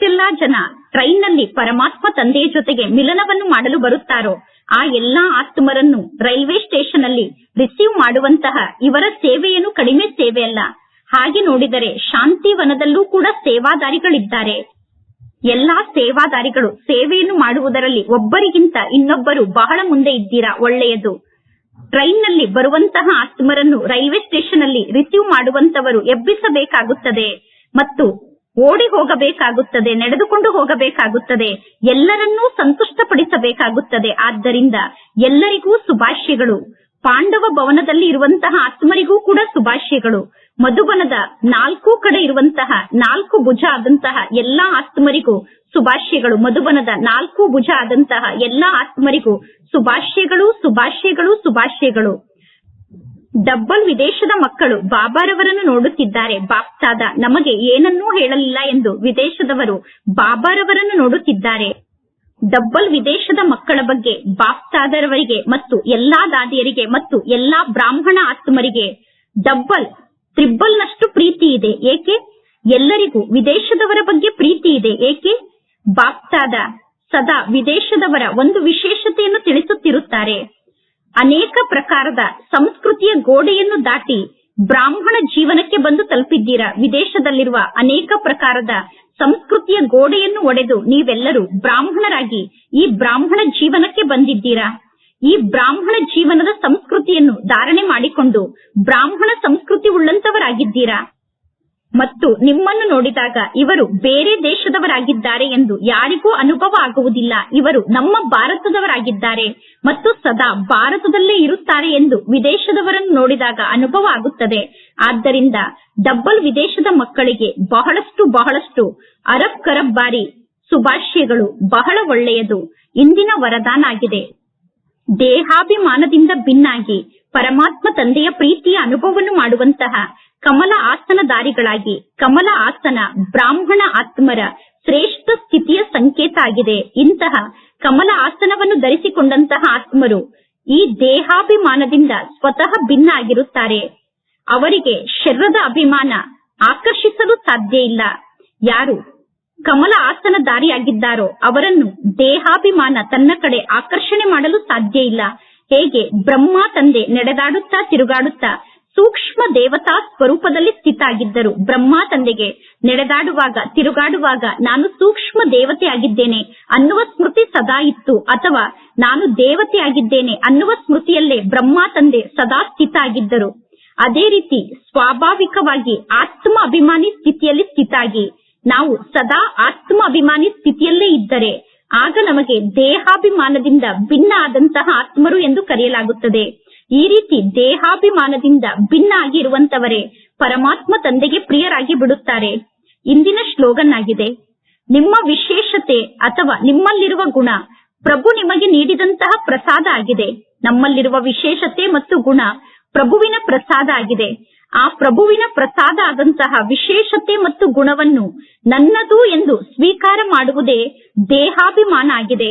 ಎಷ್ಟೆಲ್ಲಾ ಜನ ಟ್ರೈನ್ನಲ್ಲಿ ಪರಮಾತ್ಮ ತಂದೆಯ ಜೊತೆಗೆ ಮಿಲನವನ್ನು ಮಾಡಲು ಬರುತ್ತಾರೋ, ಆ ಎಲ್ಲಾ ಆತ್ಮರನ್ನು ರೈಲ್ವೆ ಸ್ಟೇಷನ್ ಅಲ್ಲಿ ರಿಸೀವ್ ಮಾಡುವಂತಹ ಇವರ ಸೇವೆಯನ್ನು ಕಡಿಮೆ ಸೇವೆಯಲ್ಲ ಹಾಗೆ ನೋಡಿದರೆ ಶಾಂತಿವನದಲ್ಲೂ ಕೂಡ ಸೇವಾದಾರಿಗಳಿದ್ದಾರೆ. ಎಲ್ಲಾ ಸೇವಾದಾರಿಗಳು ಸೇವೆಯನ್ನು ಮಾಡುವುದರಲ್ಲಿ ಒಬ್ಬರಿಗಿಂತ ಇನ್ನೊಬ್ಬರು ಬಹಳ ಮುಂದೆ ಇದ್ದೀರಾ? ಒಳ್ಳೆಯದು. ಟ್ರೈನ್ನಲ್ಲಿ ಬರುವಂತಹ ಆತ್ಮರನ್ನು ರೈಲ್ವೆ ಸ್ಟೇಷನ್ ಅಲ್ಲಿ ರಿಸೀವ್ ಮಾಡುವಂತವರು ಎಬ್ಬಿಸಬೇಕಾಗುತ್ತದೆ. ಮತ್ತು ಓಡಿ ಹೋಗಬೇಕಾಗುತ್ತದೆ, ನಡೆದುಕೊಂಡು ಹೋಗಬೇಕಾಗುತ್ತದೆ, ಎಲ್ಲರನ್ನೂ ಸಂತುಷ್ಟಪಡಿಸಬೇಕಾಗುತ್ತದೆ. ಆದ್ದರಿಂದ ಎಲ್ಲರಿಗೂ ಶುಭಾಶಯಗಳು. ಪಾಂಡವ ಭವನದಲ್ಲಿ ಇರುವಂತಹ ಆತ್ಮರಿಗೂ ಕೂಡ ಶುಭಾಶಯಗಳು. ಮಧುಬನದ ನಾಲ್ಕು ಕಡೆ ಇರುವಂತಹ ನಾಲ್ಕು ಭುಜ ಆದಂತಹ ಎಲ್ಲಾ ಆತ್ಮರಿಗೂ ಶುಭಾಶಯಗಳು. ಮಧುಬನದ ನಾಲ್ಕು ಭುಜ ಆದಂತಹ ಎಲ್ಲಾ ಆತ್ಮರಿಗೂ ಶುಭಾಶಯಗಳು ಶುಭಾಶಯಗಳು ಶುಭಾಶಯಗಳು. ಡಬ್ಬಲ್ ವಿದೇಶದ ಮಕ್ಕಳು ಬಾಬಾರವರನ್ನು ನೋಡುತ್ತಿದ್ದಾರೆ. ಬಾಪ್ತಾದ, ನಮಗೆ ಏನನ್ನೂ ಹೇಳಲಿಲ್ಲ ಎಂದು ವಿದೇಶದವರು ಬಾಬಾರವರನ್ನು ನೋಡುತ್ತಿದ್ದಾರೆ. ಡಬ್ಬಲ್ ವಿದೇಶದ ಮಕ್ಕಳ ಬಗ್ಗೆ ಬಾಪ್ತಾದರವರಿಗೆ ಮತ್ತು ಎಲ್ಲಾ ದಾದಿಯರಿಗೆ ಮತ್ತು ಎಲ್ಲಾ ಬ್ರಾಹ್ಮಣ ಆತ್ಮರಿಗೆ ಡಬ್ಬಲ್ ತ್ರಿಬ್ಬಲ್ ನಷ್ಟು ಪ್ರೀತಿ ಇದೆ. ಏಕೆ? ಎಲ್ಲರಿಗೂ ವಿದೇಶದವರ ಬಗ್ಗೆ ಪ್ರೀತಿ ಇದೆ. ಏಕೆ? ಬಾಪ್ತಾದ ಸದಾ ವಿದೇಶದವರ ಒಂದು ವಿಶೇಷತೆಯನ್ನು ತಿಳಿಸುತ್ತಿರುತ್ತಾರೆ. ಅನೇಕ ಪ್ರಕಾರದ ಸಂಸ್ಕೃತಿಯ ಗೋಡೆಯನ್ನು ದಾಟಿ ಬ್ರಾಹ್ಮಣ ಜೀವನಕ್ಕೆ ಬಂದು ತಲುಪಿದ್ದೀರಾ? ವಿದೇಶದಲ್ಲಿರುವ ಅನೇಕ ಪ್ರಕಾರದ ಸಂಸ್ಕೃತಿಯ ಗೋಡೆಯನ್ನು ಒಡೆದು ನೀವೆಲ್ಲರೂ ಬ್ರಾಹ್ಮಣರಾಗಿ ಈ ಬ್ರಾಹ್ಮಣ ಜೀವನಕ್ಕೆ ಬಂದಿದ್ದೀರಾ? ಈ ಬ್ರಾಹ್ಮಣ ಜೀವನದ ಸಂಸ್ಕೃತಿಯನ್ನು ಧಾರಣೆ ಮಾಡಿಕೊಂಡು ಬ್ರಾಹ್ಮಣ ಸಂಸ್ಕೃತಿ ಉಳ್ಳಂತವರಾಗಿದ್ದೀರಾ? ಮತ್ತು ನಿಮ್ಮನ್ನು ನೋಡಿದಾಗ ಇವರು ಬೇರೆ ದೇಶದವರಾಗಿದ್ದಾರೆ ಎಂದು ಯಾರಿಗೂ ಅನುಭವ ಆಗುವುದಿಲ್ಲ. ಇವರು ನಮ್ಮ ಭಾರತದವರಾಗಿದ್ದಾರೆ ಮತ್ತು ಸದಾ ಭಾರತದಲ್ಲೇ ಇರುತ್ತಾರೆ ಎಂದು ವಿದೇಶದವರನ್ನು ನೋಡಿದಾಗ ಅನುಭವ ಆಗುತ್ತದೆ. ಆದ್ದರಿಂದ ಡಬ್ಬಲ್ ವಿದೇಶದ ಮಕ್ಕಳಿಗೆ ಬಹಳಷ್ಟು ಬಹಳಷ್ಟು ಅರಬ್ ಕರಬ್ ಬಾರಿ ಶುಭಾಶಯಗಳು. ಬಹಳ ಒಳ್ಳೆಯದು. ಇಂದಿನ ವರದಾನ ಆಗಿದೆ. ದೇಹಾಭಿಮಾನದಿಂದ ಭಿನ್ನಾಗಿ ಪರಮಾತ್ಮ ತಂದೆಯ ಪ್ರೀತಿಯ ಅನುಭವವನ್ನು ಮಾಡುವಂತಹ ಕಮಲ ಆಸನದಾರಿಗಳಾಗಿ ಕಮಲ ಆಸನ ಬ್ರಾಹ್ಮಣ ಆತ್ಮರ ಶ್ರೇಷ್ಠ ಸ್ಥಿತಿಯ ಸಂಕೇತ ಆಗಿದೆ. ಇಂತಹ ಕಮಲ ಆಸನವನ್ನು ಧರಿಸಿಕೊಂಡಂತಹ ಆತ್ಮರು ಈ ದೇಹಾಭಿಮಾನದಿಂದ ಸ್ವತಃ ಭಿನ್ನ ಆಗಿರುತ್ತಾರೆ ಅವರಿಗೆ ಶರೀರದ ಅಭಿಮಾನ ಆಕರ್ಷಿಸಲು ಸಾಧ್ಯ ಇಲ್ಲ. ಯಾರು ಕಮಲ ಆಸನ ದಾರಿಯಾಗಿದ್ದಾರೋ ಅವರನ್ನು ದೇಹಾಭಿಮಾನ ತನ್ನ ಕಡೆ ಆಕರ್ಷಣೆ ಮಾಡಲು ಸಾಧ್ಯ ಇಲ್ಲ. ಹೇಗೆ ಬ್ರಹ್ಮ ತಂದೆ ನಡೆದಾಡುತ್ತಾ ತಿರುಗಾಡುತ್ತಾ ಸೂಕ್ಷ್ಮ ದೇವತಾ ಸ್ವರೂಪದಲ್ಲಿ ಸ್ಥಿತಾಗಿದ್ದರು. ಬ್ರಹ್ಮ ತಂದೆಗೆ ನಡೆದಾಡುವಾಗ, ತಿರುಗಾಡುವಾಗ ನಾನು ಸೂಕ್ಷ್ಮ ದೇವತೆಯಾಗಿದ್ದೇನೆ ಅನ್ನುವ ಸ್ಮೃತಿ ಸದಾ ಇತ್ತು. ಅಥವಾ ನಾನು ದೇವತೆಯಾಗಿದ್ದೇನೆ ಅನ್ನುವ ಸ್ಮೃತಿಯಲ್ಲೇ ಬ್ರಹ್ಮ ತಂದೆ ಸದಾ ಸ್ಥಿತ ಆಗಿದ್ದರು ಅದೇ ರೀತಿ ಸ್ವಾಭಾವಿಕವಾಗಿ ಆತ್ಮ ಅಭಿಮಾನಿ ಸ್ಥಿತಿಯಲ್ಲಿ ಸ್ಥಿತಾಗಿ. ನಾವು ಸದಾ ಆತ್ಮ ಅಭಿಮಾನಿ ಸ್ಥಿತಿಯಲ್ಲೇ ಇದ್ದರೆ ಆಗ ನಮಗೆ ದೇಹಾಭಿಮಾನದಿಂದ ಭಿನ್ನ ಆದಂತಹ ಆತ್ಮರು ಎಂದು ಕರೆಯಲಾಗುತ್ತದೆ. ಈ ರೀತಿ ದೇಹಾಭಿಮಾನದಿಂದ ಭಿನ್ನ ಆಗಿರುವಂತವರೇ ಪರಮಾತ್ಮ ತಂದೆಗೆ ಪ್ರಿಯರಾಗಿ ಬಿಡುತ್ತಾರೆ. ಇಂದಿನ ಶ್ಲೋಗನ್ ಆಗಿದೆ ನಿಮ್ಮ ವಿಶೇಷತೆ ಅಥವಾ ನಿಮ್ಮಲ್ಲಿರುವ ಗುಣ ಪ್ರಭು ನಿಮಗೆ ನೀಡಿದಂತಹ ಪ್ರಸಾದ ಆಗಿದೆ. ನಮ್ಮಲ್ಲಿರುವ ವಿಶೇಷತೆ ಮತ್ತು ಗುಣ ಪ್ರಭುವಿನ ಪ್ರಸಾದ ಆಗಿದೆ. ಆ ಪ್ರಭುವಿನ ಪ್ರಸಾದ ಆದಂತಹ ವಿಶೇಷತೆ ಮತ್ತು ಗುಣವನ್ನು ನನ್ನದು ಎಂದು ಸ್ವೀಕಾರ ಮಾಡುವುದೇ ದೇಹಾಭಿಮಾನ ಆಗಿದೆ.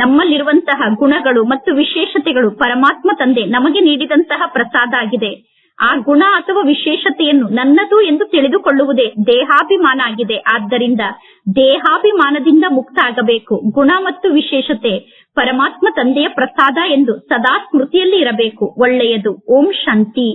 ನಮ್ಮಲ್ಲಿರುವಂತಹ ಗುಣಗಳು ಮತ್ತು ವಿಶೇಷತೆಗಳು ಪರಮಾತ್ಮ ತಂದೆ ನಮಗೆ ನೀಡಿದಂತಹ ಪ್ರಸಾದ ಆಗಿದೆ. ಆ ಗುಣ ಅಥವಾ ವಿಶೇಷತೆಯನ್ನು ನನ್ನದು ಎಂದು ತಿಳಿದುಕೊಳ್ಳುವುದೇ ದೇಹಾಭಿಮಾನ ಆಗಿದೆ. ಆದ್ದರಿಂದ ದೇಹಾಭಿಮಾನದಿಂದ ಮುಕ್ತ ಆಗಬೇಕು ಗುಣ ಮತ್ತು ವಿಶೇಷತೆ ಪರಮಾತ್ಮ ತಂದೆಯ ಪ್ರಸಾದ ಎಂದು ಸದಾ ಸ್ಮೃತಿಯಲ್ಲಿ ಇರಬೇಕು. ಒಳ್ಳೆಯದು. ಓಂ ಶಾಂತಿ.